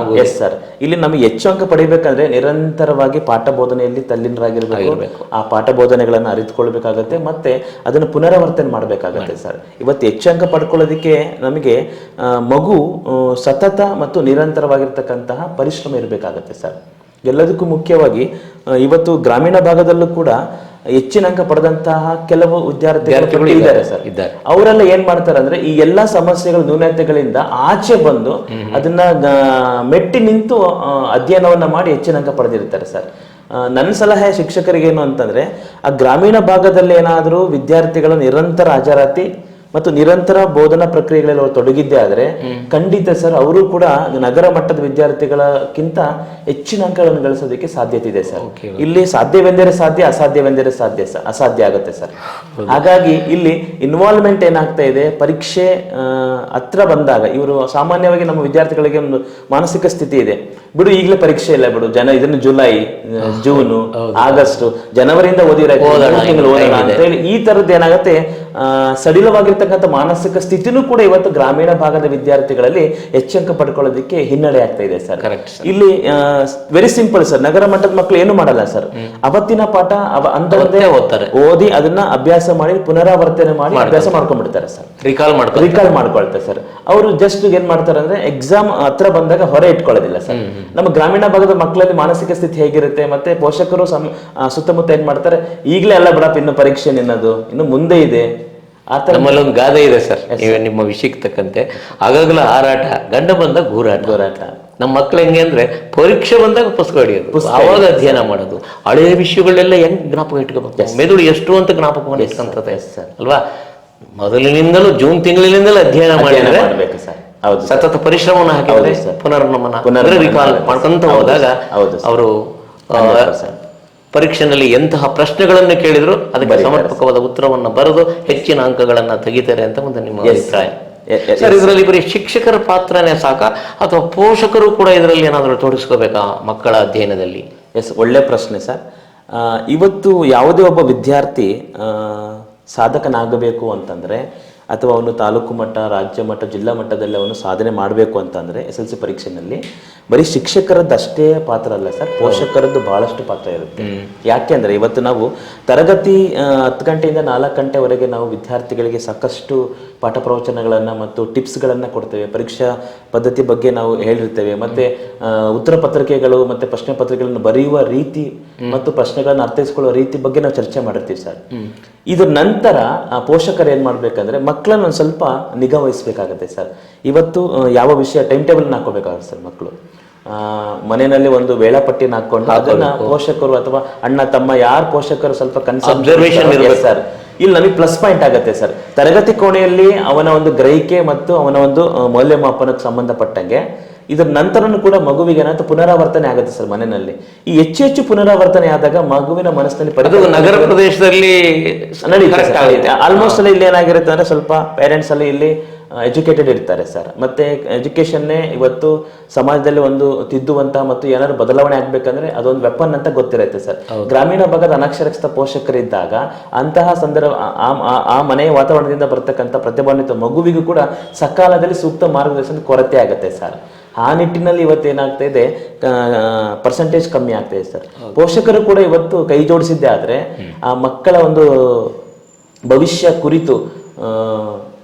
ಮಗು ಎಸ್ ಸರ್ ಇಲ್ಲಿ ನಮಗೆ ಹೆಚ್ಚು ಅಂಕ ಪಡಿಬೇಕಂದ್ರೆ ನಿರಂತರವಾಗಿ ಪಾಠ ಬೋಧನೆಯಲ್ಲಿ ತಲ್ಲೀನರಾಗಿರ್ಬೇಕು. ಆ ಪಾಠ ಬೋಧನೆಗಳನ್ನು ಅರಿತುಕೊಳ್ಬೇಕಾಗತ್ತೆ ಮತ್ತೆ ಅದನ್ನು ಪುನರಾವರ್ತನೆ ಮಾಡಬೇಕಾಗತ್ತೆ ಸರ್ ಇವತ್ತು ಹೆಚ್ಚು ಅಂಕ ಪಡ್ಕೊಳ್ಳೋದಕ್ಕೆ ನಮಗೆ ಆ, ಮಗು ಆ, ಸತತ ಮತ್ತು ನಿರಂತರವಾಗಿರ್ತಕ್ಕಂತಹ ಪರಿಶ್ರಮ ಇರಬೇಕಾಗತ್ತೆ ಸರ್ ಎಲ್ಲದಕ್ಕೂ ಮುಖ್ಯವಾಗಿ ಇವತ್ತು ಗ್ರಾಮೀಣ ಭಾಗದಲ್ಲೂ ಕೂಡ ಹೆಚ್ಚಿನ ಅಂಕ ಪಡೆದಂತಹ ಕೆಲವು ವಿದ್ಯಾರ್ಥಿಗಳು ಇದ್ದಾರೆ ಸರ್ ಇದ್ದಾರೆ. ಅವರೆಲ್ಲ ಏನ್ ಮಾಡ್ತಾರೆ ಅಂದ್ರೆ ಈ ಎಲ್ಲಾ ಸಮಸ್ಯೆಗಳ ನ್ಯೂನತೆಗಳಿಂದ ಆಚೆ ಬಂದು ಅದನ್ನ ಮೆಟ್ಟಿ ನಿಂತು ಅಧ್ಯಯನವನ್ನ ಮಾಡಿ ಹೆಚ್ಚಿನ ಅಂಕ ಪಡೆದಿರ್ತಾರೆ ಸರ್. ನನ್ನ ಸಲಹೆ ಶಿಕ್ಷಕರಿಗೆ ಏನು ಅಂತಂದ್ರೆ ಆ ಗ್ರಾಮೀಣ ಭಾಗದಲ್ಲಿ ಏನಾದರೂ ವಿದ್ಯಾರ್ಥಿಗಳ ನಿರಂತರ ಹಾಜರಾತಿ ಮತ್ತು ನಿರಂತರ ಬೋಧನಾ ಪ್ರಕ್ರಿಯೆಗಳಲ್ಲಿ ಅವರು ತೊಡಗಿದ್ದೇ ಆದರೆ ಖಂಡಿತ ಸರ್ ಅವರು ಕೂಡ ನಗರ ಮಟ್ಟದ ವಿದ್ಯಾರ್ಥಿಗಳಕ್ಕಿಂತ ಹೆಚ್ಚಿನ ಅಂಕಗಳನ್ನು ಗಳಿಸೋದಕ್ಕೆ ಸಾಧ್ಯತೆ ಇದೆ ಸರ್. ಇಲ್ಲಿ ಸಾಧ್ಯವೆಂದರೆ ಸಾಧ್ಯ ಅಸಾಧ್ಯವೆಂದರೆ ಸಾಧ್ಯ ಸರ್ ಅಸಾಧ್ಯ ಆಗುತ್ತೆ ಸರ್. ಹಾಗಾಗಿ ಇಲ್ಲಿ ಇನ್ವಾಲ್ವ್ಮೆಂಟ್ ಏನಾಗ್ತಾ ಇದೆ ಪರೀಕ್ಷೆ ಹತ್ರ ಬಂದಾಗ ಇವರು ಸಾಮಾನ್ಯವಾಗಿ ನಮ್ಮ ವಿದ್ಯಾರ್ಥಿಗಳಿಗೆ ಒಂದು ಮಾನಸಿಕ ಸ್ಥಿತಿ ಇದೆ. ಬಿಡು ಈಗಲೇ ಪರೀಕ್ಷೆ ಇಲ್ಲ ಬಿಡು ಜನ ಇದನ್ನು ಜುಲೈ ಜೂನು ಆಗಸ್ಟ್ ಜನವರಿಯಿಂದ ಓದಿರೋ ತಿಂಗಳು ಓದೋಣ ಅಂತ ಹೇಳಿ ಈ ತರದ್ದು ಏನಾಗುತ್ತೆ ಸಡಿಲವಾಗಿರ್ತಕ್ಕಂಥ ಮಾನಸಿಕ ಸ್ಥಿತಿನೂ ಕೂಡ ಇವತ್ತು ಗ್ರಾಮೀಣ ಭಾಗದ ವಿದ್ಯಾರ್ಥಿಗಳಲ್ಲಿ ಹೆಚ್ಚಂಕ ಪಡ್ಕೊಳ್ಳೋದಕ್ಕೆ ಹಿನ್ನಡೆ ಆಗ್ತಾ ಇದೆ ಸರ್. ಇಲ್ಲಿ ವೆರಿ ಸಿಂಪಲ್ ಸರ್. ನಗರ ಮಟ್ಟದ ಮಕ್ಕಳು ಏನು ಮಾಡಲ್ಲ ಸರ್. ಅವತ್ತಿನ ಪಾಠ ಅವ ಅಂತಂದೇ ಓದ್ತಾರೆ. ಓದಿ ಅದನ್ನ ಅಭ್ಯಾಸ ಮಾಡಿ ಪುನರಾವರ್ತನೆ ಮಾಡಿ ಅಭ್ಯಾಸ ಮಾಡ್ಕೊಂಡ್ಬಿಡ್ತಾರೆ ಸರ್. ರಿಕಾಲ್ ಮಾಡ್ಕೊ ರಿಕಾಲ್ ಮಾಡ್ಕೊಳ್ತಾರೆ ಸರ್. ಅವರು ಜಸ್ಟ್ ಏನ್ ಮಾಡ್ತಾರೆ ಅಂದ್ರೆ ಎಕ್ಸಾಮ್ ಹತ್ರ ಬಂದಾಗ ಹೊರ ಇಟ್ಕೊಳ್ಳೋದಿಲ್ಲ ಸರ್. ನಮ್ಮ ಗ್ರಾಮೀಣ ಭಾಗದ ಮಕ್ಕಳಲ್ಲಿ ಮಾನಸಿಕ ಸ್ಥಿತಿ ಹೇಗಿರುತ್ತೆ ಮತ್ತೆ ಪೋಷಕರು ಸುತ್ತಮುತ್ತ ಏನ್ ಮಾಡ್ತಾರೆ? ಈಗಲೇ ಅಲ್ಲ ಬಿಡಪ್ಪ ಇನ್ನು ಪರೀಕ್ಷೆ ನಿನ್ನದು ಇನ್ನು ಮುಂದೆ ಇದೆ. ನಮ್ಮಲ್ಲಿ ಒಂದು ಗಾದೆ ಇದೆ ಸರ್ ನೀವು ನಿಮ್ಮ ವಿಷಯಕ್ಕೆ ತಕ್ಕಂತೆ ಆಗಾಗಲೇ ಹಾರಾಟ ಗಂಡ ಬಂದಾಗ ಗೂರಾಟ ಹೋರಾಟ ನಮ್ಮ ಮಕ್ಳು ಹೆಂಗೆ ಅಂದ್ರೆ ಪರೀಕ್ಷೆ ಬಂದಾಗ ಪುಸ್ತಕ ಹಿಡಿಯೋದು ಅವಾಗ ಅಧ್ಯಯನ ಮಾಡೋದು. ಹಳೆಯ ವಿಷಯಗಳೆಲ್ಲ ಹೆಂಗ್ ಜ್ಞಾಪಕ ಇಟ್ಕೋಬೇಕು? ಮೆದುಳು ಎಷ್ಟು ಅಂತ ಜ್ಞಾಪಕವನ್ನು ಇಟ್ಕೊಂತದೆ. ಅಲ್ವಾ? ಮೊದಲಿನಿಂದಲೂ ಜೂನ್ ತಿಂಗಳಿನಿಂದಲೂ ಅಧ್ಯಯನ ಮಾಡಬೇಕು ಮಾಡಿದ್ರೆ ಸರ್ ಹೌದು ಸತತ ಪರಿಶ್ರಮವನ್ನು ಹಾಕಿದ್ರೆ ಸರ್. ಪುನರ್ನಮನ ಪುನರ್ ಮಾಡ್ಕೊಂತ ಹೌದು ಹೋದಾಗ ಹೌದು ಸರ್. ಅವರು 100%. ಪರೀಕ್ಷೆನಲ್ಲಿ ಎಂತಹ ಪ್ರಶ್ನೆಗಳನ್ನು ಕೇಳಿದ್ರು ಅದಕ್ಕೆ ಸಮರ್ಪಕವಾದ ಉತ್ತರವನ್ನು ಬರೆದು ಹೆಚ್ಚಿನ ಅಂಕಗಳನ್ನ ತೆಗಿತಾರೆ ಅಂತ ಒಂದು ನಿಮ್ಮ ಅಭಿಪ್ರಾಯ. ಸರ್ ಇದರಲ್ಲಿ ಬರೀ ಶಿಕ್ಷಕರ ಪಾತ್ರನೇ ಸಾಕ ಅಥವಾ ಪೋಷಕರು ಕೂಡ ಇದರಲ್ಲಿ ಏನಾದರೂ ತೊಡಗಿಸ್ಕೋಬೇಕಾ ಮಕ್ಕಳ ಅಧ್ಯಯನದಲ್ಲಿ? ಎಸ್ ಒಳ್ಳೆ ಪ್ರಶ್ನೆ ಸರ್. ಇವತ್ತು ಯಾವುದೇ ಒಬ್ಬ ವಿದ್ಯಾರ್ಥಿ ಸಾಧಕನಾಗಬೇಕು ಅಂತಂದ್ರೆ ಅಥವಾ ಅವನು ತಾಲೂಕು ಮಟ್ಟ ರಾಜ್ಯ ಮಟ್ಟ ಜಿಲ್ಲಾ ಮಟ್ಟದಲ್ಲಿ ಅವನು ಸಾಧನೆ ಮಾಡಬೇಕು ಅಂತಂದ್ರೆ ಎಸ್ ಎಲ್ ಸಿ ಪರೀಕ್ಷೆನಲ್ಲಿ ಬರೀ ಶಿಕ್ಷಕರದ್ದಷ್ಟೇ ಪಾತ್ರ ಅಲ್ಲ ಸರ್. ಪೋಷಕರದ್ದು ಬಹಳಷ್ಟು ಪಾತ್ರ ಇರುತ್ತೆ. ಯಾಕೆ ಅಂದರೆ ಇವತ್ತು ನಾವು ತರಗತಿ ಹತ್ತು ಗಂಟೆಯಿಂದ ನಾಲ್ಕು ಗಂಟೆವರೆಗೆ ನಾವು ವಿದ್ಯಾರ್ಥಿಗಳಿಗೆ ಸಾಕಷ್ಟು ಪಾಠ ಪ್ರವಚನಗಳನ್ನು ಮತ್ತು ಟಿಪ್ಸ್ಗಳನ್ನು ಕೊಡ್ತೇವೆ. ಪರೀಕ್ಷಾ ಪದ್ಧತಿ ಬಗ್ಗೆ ನಾವು ಹೇಳಿರ್ತೇವೆ. ಮತ್ತೆ ಉತ್ತರ ಪತ್ರಿಕೆಗಳು ಮತ್ತೆ ಪ್ರಶ್ನೆ ಪತ್ರಿಕೆಗಳನ್ನು ಬರೆಯುವ ರೀತಿ ಮತ್ತು ಪ್ರಶ್ನೆಗಳನ್ನು ಅರ್ಥೈಸ್ಕೊಳ್ಳುವ ರೀತಿ ಬಗ್ಗೆ ನಾವು ಚರ್ಚೆ ಮಾಡಿರ್ತೀವಿ ಸರ್. ಇದ್ರ ನಂತರ ಪೋಷಕರು ಏನು ಮಾಡಬೇಕಂದ್ರೆ ಮಕ್ಕಳನ್ನು ಒಂದು ಸ್ವಲ್ಪ ನಿಗಾ ವಹಿಸಬೇಕಾಗತ್ತೆ ಸರ್. ಇವತ್ತು ಯಾವ ವಿಷಯ ಟೈಮ್ ಟೇಬಲ್ ಹಾಕೋಬೇಕಾಗುತ್ತೆ ಸರ್ ಮಕ್ಕಳು. ಆ, ಮನೆಯಲ್ಲಿ ಒಂದು ವೇಳಾಪಟ್ಟಿನ ಹಾಕೊಂಡು ಅದನ್ನ ಪೋಷಕರು ಅಥವಾ ಅಣ್ಣ ತಮ್ಮ ಯಾರು ಪೋಷಕರು ಸ್ವಲ್ಪ ಕನ್ಸರ್ವೇಷನ್ ಸರ್ ಇಲ್ಲಿ ನಮಗೆ ಪ್ಲಸ್ ಪಾಯಿಂಟ್ ಆಗುತ್ತೆ ಸರ್ ತರಗತಿ ಕೋಣೆಯಲ್ಲಿ ಅವನ ಒಂದು ಗ್ರಹಿಕೆ ಮತ್ತು ಅವನ ಒಂದು ಮೌಲ್ಯಮಾಪನಕ್ಕೆ ಸಂಬಂಧಪಟ್ಟಂಗೆ ಇದರ ನಂತರನೂ ಕೂಡ ಮಗುವಿಗೆ ಏನಾಯ್ತು ಪುನರಾವರ್ತನೆ ಆಗುತ್ತೆ ಸರ್ ಮನೆಯಲ್ಲಿ. ಈ ಹೆಚ್ಚು ಹೆಚ್ಚು ಪುನರಾವರ್ತನೆ ಆದಾಗ ಮಗುವಿನ ಮನಸ್ಸಿನಲ್ಲಿ ನಗರ ಪ್ರದೇಶದಲ್ಲಿ. ಆಲ್ಮೋಸ್ಟ್ ಅಲ್ಲಿ ಇಲ್ಲಿ ಏನಾಗಿರುತ್ತೆ ಅಂದ್ರೆ ಸ್ವಲ್ಪ ಪೇರೆಂಟ್ಸ್ ಅಲ್ಲಿ ಇಲ್ಲಿ ಎಜುಕೇಟೆಡ್ ಇರ್ತಾರೆ ಸರ್ ಮತ್ತೆ ಎಜುಕೇಶನ್ನೇ ಇವತ್ತು ಸಮಾಜದಲ್ಲಿ ಒಂದು ತಿದ್ದುವಂತಹ ಮತ್ತು ಏನಾದ್ರು ಬದಲಾವಣೆ ಆಗ್ಬೇಕಂದ್ರೆ ಅದೊಂದು ವೆಪನ್ ಅಂತ ಗೊತ್ತಿರುತ್ತೆ ಸರ್ ಗ್ರಾಮೀಣ ಭಾಗದ ಅನಕ್ಷರಸ್ಥ ಪೋಷಕರಿದ್ದಾಗ ಅಂತಹ ಸಂದರ್ಭ ಆ- ಮನೆಯ ವಾತಾವರಣದಿಂದ ಬರ್ತಕ್ಕಂಥ ಪ್ರತಿಭಾನ್ವಿತ ಮಗುವಿಗೂ ಕೂಡ ಸಕಾಲದಲ್ಲಿ ಸೂಕ್ತ ಮಾರ್ಗದರ್ಶನ ಕೊರತೆ ಆಗುತ್ತೆ ಸರ್ ಆ ನಿಟ್ಟಿನಲ್ಲಿ ಇವತ್ತು ಏನಾಗ್ತಾ ಇದೆ ಪರ್ಸೆಂಟೇಜ್ ಕಮ್ಮಿ ಆಗ್ತಾ ಇದೆ ಸರ್ ಪೋಷಕರು ಕೂಡ ಇವತ್ತು ಕೈ ಜೋಡಿಸಿದ್ದೆ ಆದ್ರೆ ಆ ಮಕ್ಕಳ ಒಂದು ಭವಿಷ್ಯ ಕುರಿತು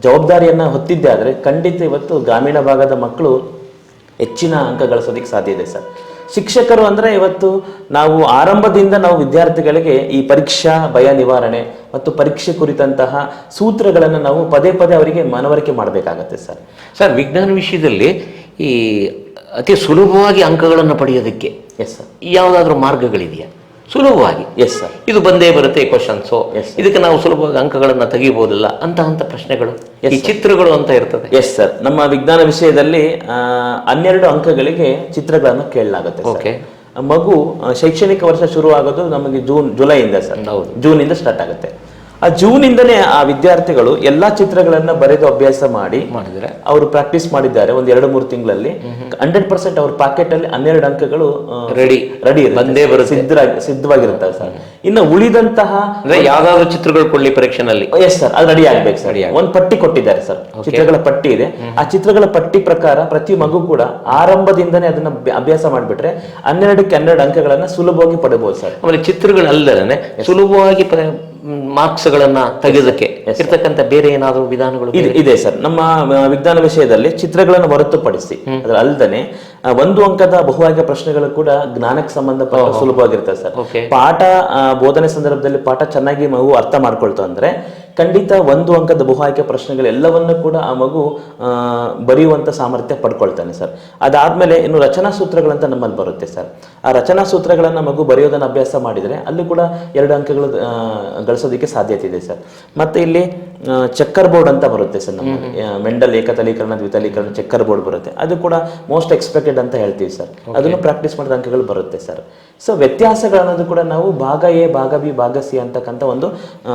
ಜವಾಬ್ದಾರಿಯನ್ನ ಹೊತ್ತಿದ್ದೆ ಆದರೆ ಖಂಡಿತ ಇವತ್ತು ಗ್ರಾಮೀಣ ಭಾಗದ ಮಕ್ಕಳು ಹೆಚ್ಚಿನ ಅಂಕ ಗಳಿಸೋದಕ್ಕೆ ಸಾಧ್ಯ ಇದೆ ಸರ್. ಶಿಕ್ಷಕರು ಅಂದರೆ ಇವತ್ತು ನಾವು ಆರಂಭದಿಂದ ನಾವು ವಿದ್ಯಾರ್ಥಿಗಳಿಗೆ ಈ ಪರೀಕ್ಷಾ ಭಯ ನಿವಾರಣೆ ಮತ್ತು ಪರೀಕ್ಷೆ ಕುರಿತಂತಹ ಸೂತ್ರಗಳನ್ನು ನಾವು ಪದೇ ಪದೇ ಅವರಿಗೆ ಮನವರಿಕೆ ಮಾಡಬೇಕಾಗತ್ತೆ ಸರ್. ಸರ್ ವಿಜ್ಞಾನ ವಿಷಯದಲ್ಲಿ ಈ ಅತಿ ಸುಲಭವಾಗಿ ಅಂಕಗಳನ್ನು ಪಡೆಯೋದಕ್ಕೆ ಎಸ್ ಸರ್ ಯಾವುದಾದ್ರೂ ಮಾರ್ಗಗಳಿದೆಯಾ? ಸುಲಭವಾಗಿ. ಎಸ್ ಸರ್ ಇದು ಬಂದೇ ಬರುತ್ತೆ ಕ್ವಶನ್ಸು ಇದಕ್ಕೆ ನಾವು ಸುಲಭವಾಗಿ ಅಂಕಗಳನ್ನ ತೆಗಿಬಹುದಲ್ಲ ಅಂತ ಅಂತ ಪ್ರಶ್ನೆಗಳು. ಈ ಚಿತ್ರಗಳು ಅಂತ ಇರ್ತದೆ. ಎಸ್ ಸರ್ ನಮ್ಮ ವಿಜ್ಞಾನ ವಿಷಯದಲ್ಲಿ ಆ, ಹನ್ನೆರಡು ಅಂಕಗಳಿಗೆ ಚಿತ್ರಗಳನ್ನು ಕೇಳಲಾಗುತ್ತೆ ಓಕೆ. ಮಗು ಶೈಕ್ಷಣಿಕ ವರ್ಷ ಶುರು ಆಗೋದು ನಮಗೆ ಜೂನ್ ಜುಲೈಯಿಂದ ಸರ್. ಜೂನ್ ಇಂದ ಸ್ಟಾರ್ಟ್ ಆಗುತ್ತೆ. ಆ ಜೂನ್ ಇಂದನೇ ಆ ವಿದ್ಯಾರ್ಥಿಗಳು ಎಲ್ಲಾ ಚಿತ್ರಗಳನ್ನ ಬರೆದು ಅಭ್ಯಾಸ ಮಾಡಿ ಮಾಡಿದ್ರೆ? ಅವರು ಪ್ರಾಕ್ಟೀಸ್ ಮಾಡಿದ್ದಾರೆ ಒಂದ್ ಎರಡು ಮೂರು ತಿಂಗಳಲ್ಲಿ. ಹಂಡ್ರೆಡ್ ಪರ್ಸೆಂಟ್ ಅವ್ರ ಪಾಕೆಟ್ ಅಲ್ಲಿ ಹನ್ನೆರಡು ಅಂಕಗಳು ರೆಡಿ ರೆಡಿ ಬಂದೇ ಬರುತ್ತೆ. ಸಿದ್ಧರಾಗಿ ಸಿದ್ಧವಾಗಿರುತ್ತವೆ ಸರ್. ಇನ್ನು ಉಳಿದಂತಹ ಅಂದ್ರೆ ಯಾವ್ದಾದ್ರು ಚಿತ್ರಗಳು ಕೊಡ್ಲಿ ಪರೀಕ್ಷೆನಲ್ಲಿ? ಎಸ್ ಸರ್ ಅದು ರೆಡಿ ಆಗ್ಬೇಕು ಸರ್ ಒಂದ್ ಪಟ್ಟಿ ಕೊಟ್ಟಿದ್ದಾರೆ ಸರ್ ಚಿತ್ರಗಳ ಪಟ್ಟಿ ಇದೆ. ಆ ಚಿತ್ರಗಳ ಪಟ್ಟಿ ಪ್ರಕಾರ ಪ್ರತಿ ಮಗು ಕೂಡ ಆರಂಭದಿಂದನೇ ಅದನ್ನ ಅಭ್ಯಾಸ ಮಾಡಿಬಿಟ್ರೆ ಹನ್ನೆರಡಕ್ಕೆ ಹನ್ನೆರಡು ಅಂಕಗಳನ್ನ ಸುಲಭವಾಗಿ ಪಡೆಯಬಹುದು ಸರ್ ಆಮೇಲೆ ಚಿತ್ರಗಳಲ್ಲದೆ ಸುಲಭವಾಗಿ ಮಾರ್ಕ್ಸ್ ತೆಗೆದಕ್ಕೆ ತೆಗೆಯೋದಕ್ಕೆ ಇರ್ತಕ್ಕಂಥ ಬೇರೆ ಏನಾದರೂ ವಿಧಾನಗಳು ಇದೆ ಸರ್ ನಮ್ಮ ವಿಜ್ಞಾನ ವಿಷಯದಲ್ಲಿ ಚಿತ್ರಗಳನ್ನು ಹೊರತುಪಡಿಸಿ ಅದ್ರ ಅಲ್ದನೆ ಒಂದು ಅಂಕದ ಬಹುಆಯ್ಕೆ ಪ್ರಶ್ನೆಗಳು ಕೂಡ ಜ್ಞಾನಕ್ಕೆ ಸಂಬಂಧಪಟ್ಟ ಸುಲಭವಾಗಿರ್ತದೆ ಸರ್ ಪಾಠ ಬೋಧನೆ ಸಂದರ್ಭದಲ್ಲಿ ಪಾಠ ಚೆನ್ನಾಗಿ ಮಗು ಅರ್ಥ ಮಾಡ್ಕೊಳ್ತು ಅಂದ್ರೆ ಖಂಡಿತ ಒಂದು ಅಂಕದ ಬಹು ಆಯ್ಕೆ ಪ್ರಶ್ನೆಗಳೆಲ್ಲವನ್ನು ಕೂಡ ಆ ಮಗು ಬರೆಯುವಂಥ ಬರೆಯುವಂತ ಸಾಮರ್ಥ್ಯ ಪಡ್ಕೊಳ್ತಾನೆ ಸರ್. ಅದಾದಮೇಲೆ ಇನ್ನು ರಚನಾ ಸೂತ್ರಗಳಂತ ನಮ್ಮಲ್ಲಿ ಬರುತ್ತೆ ಸರ್. ಆ ರಚನಾ ಸೂತ್ರಗಳನ್ನು ಮಗು ಬರೆಯೋದನ್ನು ಅಭ್ಯಾಸ ಮಾಡಿದರೆ ಅಲ್ಲಿ ಕೂಡ ಎರಡು ಅಂಕಗಳು ಗಳಿಸೋದಕ್ಕೆ ಸಾಧ್ಯತೆ ಇದೆ ಸರ್. ಮತ್ತೆ ಇಲ್ಲಿ ಚೆಕ್ಕರ್ ಬೋರ್ಡ್ ಅಂತ ಬರುತ್ತೆ ಸರ್ ನಮ್ಮ ಮೆಂಡಲ್ ಏಕತಲೀಕರಣ ದ್ವಿತಲೀಕರಣ ಚೆಕ್ಕರ್ ಬೋರ್ಡ್ ಬರುತ್ತೆ. ಅದು ಕೂಡ ಮೋಸ್ಟ್ ಎಕ್ಸ್ಪೆಕ್ಟೆಡ್ ಅಂತ ಹೇಳ್ತೀವಿ ಸರ್. ಅದನ್ನು ಪ್ರಾಕ್ಟೀಸ್ ಮಾಡಿದ ಅಂಕಗಳು ಬರುತ್ತೆ ಸರ್. ಸೊ ವ್ಯತ್ಯಾಸಗಳನ್ನೋದು ಕೂಡ ನಾವು ಭಾಗ ಎ ಭಾಗ ಬಿ ಭಾಗ ಸಿ ಅಂತಕ್ಕಂಥ ಒಂದು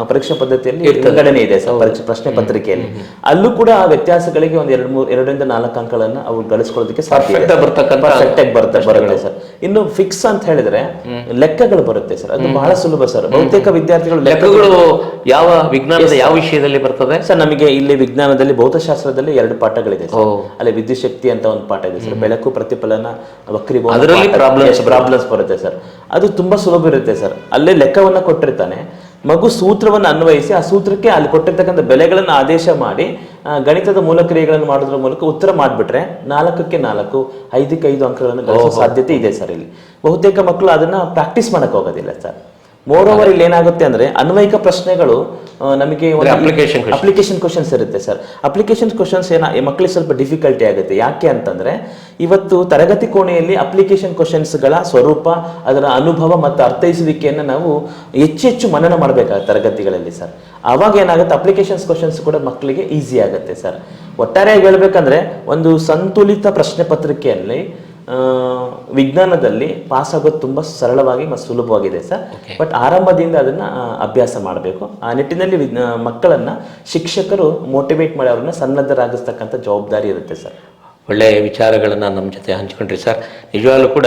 ಪರೀಕ್ಷಾ ಪದ್ಧತಿಯಲ್ಲಿ ವಿಂಗಡಣೆ ಇದೆ ಸರ್ ಪರೀಕ್ಷೆ ಪ್ರಶ್ನೆ ಪತ್ರಿಕೆಯಲ್ಲಿ. ಅಲ್ಲೂ ಕೂಡ ಆ ವ್ಯತ್ಯಾಸಗಳಿಗೆ ಒಂದು ಎರಡು ಮೂರು ಎರಡರಿಂದ ನಾಲ್ಕು ಅಂಕಗಳನ್ನು ಅವ್ರು ಗಳಿಸ್ಕೊಳ್ಳೋದಕ್ಕೆ ಸಾಧ್ಯ ಬರುತ್ತೆ ಬರುತ್ತೆ ಸರ್. ಇನ್ನು ಫಿಕ್ಸ್ ಅಂತ ಹೇಳಿದ್ರೆ ಲೆಕ್ಕಗಳು ಬರುತ್ತೆ ಸರ್. ಅದು ಬಹಳ ಸುಲಭ ಸರ್. ಬಹುತೇಕ ವಿದ್ಯಾರ್ಥಿಗಳು ಲೆಕ್ಕಗಳು ಯಾವ ವಿಜ್ಞಾನದ ಯಾವ ವಿಷಯದಲ್ಲಿ ಬರ್ತದೆ? ಸರ್ ನಮಗೆ ಇಲ್ಲಿ ವಿಜ್ಞಾನದಲ್ಲಿ ಭೌತಶಾಸ್ತ್ರದಲ್ಲಿ ಎರಡು ಪಾಠಗಳಿದೆ ಅಲ್ಲಿ ವಿದ್ಯುತ್ ಶಕ್ತಿ ಅಂತ ಒಂದು ಪಾಠ ಇದೆ ಸರ್. ಬೆಳಕು ಪ್ರತಿಫಲನ ವಕ್ರೀಭವನ problems ಪ್ರಾಬ್ಲಮ್ಸ್ ಬರುತ್ತೆ ಸರ್. ಅದು ತುಂಬಾ ಸುಲಭ ಇರುತ್ತೆ ಸರ್. ಅಲ್ಲೇ ಲೆಕ್ಕವನ್ನ ಕೊಟ್ಟಿರ್ತಾನೆ. ಮಗು ಸೂತ್ರವನ್ನು ಅನ್ವಯಿಸಿ ಆ ಸೂತ್ರಕ್ಕೆ ಅಲ್ಲಿ ಕೊಟ್ಟಿರ್ತಕ್ಕಂಥ ಬೆಲೆಗಳನ್ನು ಆದೇಶ ಮಾಡಿ ಗಣಿತದ ಗಣಿತದ ಮೂಲಕ್ರಿಯೆಗಳನ್ನು ಮಾಡೋದ್ರ ಮೂಲಕ ಉತ್ತರ ಮಾಡಿಬಿಟ್ರೆ ನಾಲ್ಕಕ್ಕೆ ನಾಲ್ಕು ಐದಕ್ಕೆ ಐದು ಅಂಕಗಳನ್ನು ಗಳಿಸೋ ಸಾಧ್ಯತೆ ಇದೆ ಸರ್ ಇಲ್ಲಿ. ಬಹುತೇಕ ಮಕ್ಕಳು ಅದನ್ನ ಪ್ರಾಕ್ಟೀಸ್ ಮಾಡೋಕ್ಕೆ ಹೋಗೋದಿಲ್ಲ ಸರ್. ಮೋರ್ ಓವರ್ ಇಲ್ಲಿ ಏನಾಗುತ್ತೆ ಅಂದ್ರೆ ಅನ್ವಯಿಕ ಪ್ರಶ್ನೆಗಳು ನಮಗೆ application ಅಪ್ಲಿಕೇಶನ್ ಕ್ವಶನ್ಸ್ ಇರುತ್ತೆ ಸರ್ ಅಪ್ಲಿಕೇಶನ್ ಕ್ವಶನ್ಸ್ ಏನ ಮಕ್ಕಳಿಗೆ ಸ್ವಲ್ಪ ಡಿಫಿಕಲ್ಟಿ ಆಗುತ್ತೆ. ಯಾಕೆ ಅಂತಂದ್ರೆ ಇವತ್ತು ತರಗತಿ ಕೋಣೆಯಲ್ಲಿ ಅಪ್ಲಿಕೇಶನ್ಗಳ ಸ್ವರೂಪ ಅದರ ಅನುಭವ ಮತ್ತು ಅರ್ಥೈಸುವಿಕೆಯನ್ನು ನಾವು ಹೆಚ್ಚು ಹೆಚ್ಚು ಮನನ ಮಾಡಬೇಕಾಗುತ್ತೆ ತರಗತಿಗಳಲ್ಲಿ ಸರ್ ಅವಾಗ ಏನಾಗುತ್ತೆ ಅಪ್ಲಿಕೇಶನ್ಸ್ ಕ್ವಶನ್ಸ್ ಕೂಡ ಮಕ್ಕಳಿಗೆ ಈಸಿ ಆಗುತ್ತೆ ಸರ್ ಒಟ್ಟಾರೆಯಾಗಿ ಹೇಳ್ಬೇಕಂದ್ರೆ ಒಂದು ಸಂತುಲಿತ ಪ್ರಶ್ನೆ ಪತ್ರಿಕೆಯಲ್ಲಿ ವಿಜ್ಞಾನದಲ್ಲಿ ಪಾಸ್ ಆಗೋದು ತುಂಬ ಸರಳವಾಗಿ ಮತ್ತು ಸುಲಭವಾಗಿದೆ ಸರ್. ಬಟ್ ಆರಂಭದಿಂದ ಅದನ್ನು ಅಭ್ಯಾಸ ಮಾಡಬೇಕು. ಆ ನಿಟ್ಟಿನಲ್ಲಿ ವಿಜ್ಞ- ಮಕ್ಕಳನ್ನ ಶಿಕ್ಷಕರು ಮೋಟಿವೇಟ್ ಮಾಡಿ ಅವ್ರನ್ನ ಸನ್ನದ್ಧರಾಗಿಸ್ತಕ್ಕಂಥ ಜವಾಬ್ದಾರಿ ಇರುತ್ತೆ ಸರ್. ಒಳ್ಳೆಯ ವಿಚಾರಗಳನ್ನು ನಮ್ಮ ಜೊತೆ ಹಂಚ್ಕೊಂಡ್ರಿ ಸರ್. ನಿಜವಾಗ್ಲೂ ಕೂಡ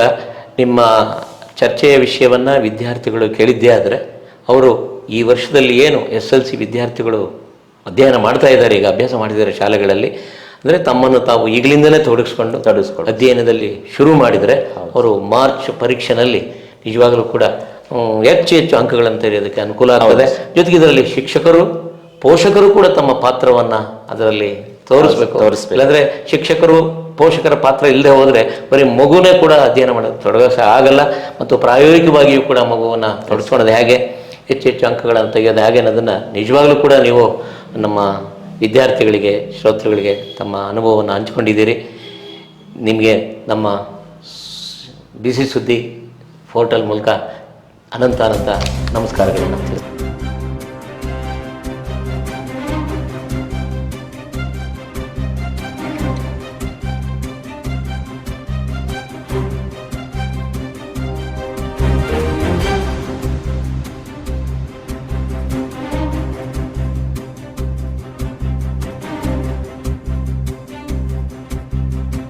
ನಿಮ್ಮ ಚರ್ಚೆಯ ವಿಷಯವನ್ನು ವಿದ್ಯಾರ್ಥಿಗಳು ಕೇಳಿದ್ದೇ ಆದರೆ ಅವರು ಈ ವರ್ಷದಲ್ಲಿ ಏನು ಎಸ್ ಎಲ್ ಸಿ ವಿದ್ಯಾರ್ಥಿಗಳು ಅಧ್ಯಯನ ಮಾಡ್ತಾ ಇದ್ದಾರೆ ಈಗ ಅಭ್ಯಾಸ ಮಾಡಿದ್ದಾರೆ ಶಾಲೆಗಳಲ್ಲಿ. ಅಂದರೆ ತಮ್ಮನ್ನು ತಾವು ಈಗಲಿಂದಲೇ ತೊಡಗಿಸ್ಕೊಂಡು ತೊಡಗಿಸ್ಕೊಂಡು. ಅಧ್ಯಯನದಲ್ಲಿ ಶುರು ಮಾಡಿದರೆ ಅವರು ಮಾರ್ಚ್ ಪರೀಕ್ಷೆನಲ್ಲಿ ನಿಜವಾಗಲೂ ಕೂಡ ಹೆಚ್ಚು ಹೆಚ್ಚು ಅಂಕಗಳನ್ನು ತೆರೆಯೋದಕ್ಕೆ ಅನುಕೂಲ ಆಗ್ತದೆ ಜೊತೆಗೆ ಇದರಲ್ಲಿ ಶಿಕ್ಷಕರು ಪೋಷಕರು ಕೂಡ ತಮ್ಮ ಪಾತ್ರವನ್ನ ಅದರಲ್ಲಿ ತೋರಿಸ್ಬೇಕು ತೋರಿಸ್ಬೇಕು. ಇಲ್ಲಾಂದ್ರೆ ಶಿಕ್ಷಕರು ಪೋಷಕರ ಪಾತ್ರ ಇಲ್ಲದೆ ಹೋದರೆ ಬರೀ ಮಗುನೇ ಕೂಡ ಅಧ್ಯಯನ ಮಾಡೋದು ತೊಡಗಿಸ ಆಗಲ್ಲ ಮತ್ತು ಪ್ರಾಯೋಗಿಕವಾಗಿಯೂ ಕೂಡ ಮಗುವನ್ನ ತೊಡಗಿಸ್ಕೊಳೋದು ಹೇಗೆ ಹೆಚ್ಚು ಹೆಚ್ಚು ಅಂಕಗಳನ್ನು ತೆಗೆಯೋದು ಹೇಗೆ ಅನ್ನೋದನ್ನು ನಿಜವಾಗ್ಲೂ ಕೂಡ ನೀವು ನಮ್ಮ ವಿದ್ಯಾರ್ಥಿಗಳಿಗೆ ಶ್ರೋತೃಗಳಿಗೆ ತಮ್ಮ ಅನುಭವವನ್ನು ಹಂಚಿಕೊಂಡಿದ್ದೀರಿ. ನಿಮಗೆ ನಮ್ಮ ಬಿಸಿ ಸುದ್ದಿ ಪೋರ್ಟಲ್ ಮೂಲಕ ಅನಂತ ಅನಂತ ನಮಸ್ಕಾರಗಳನ್ನು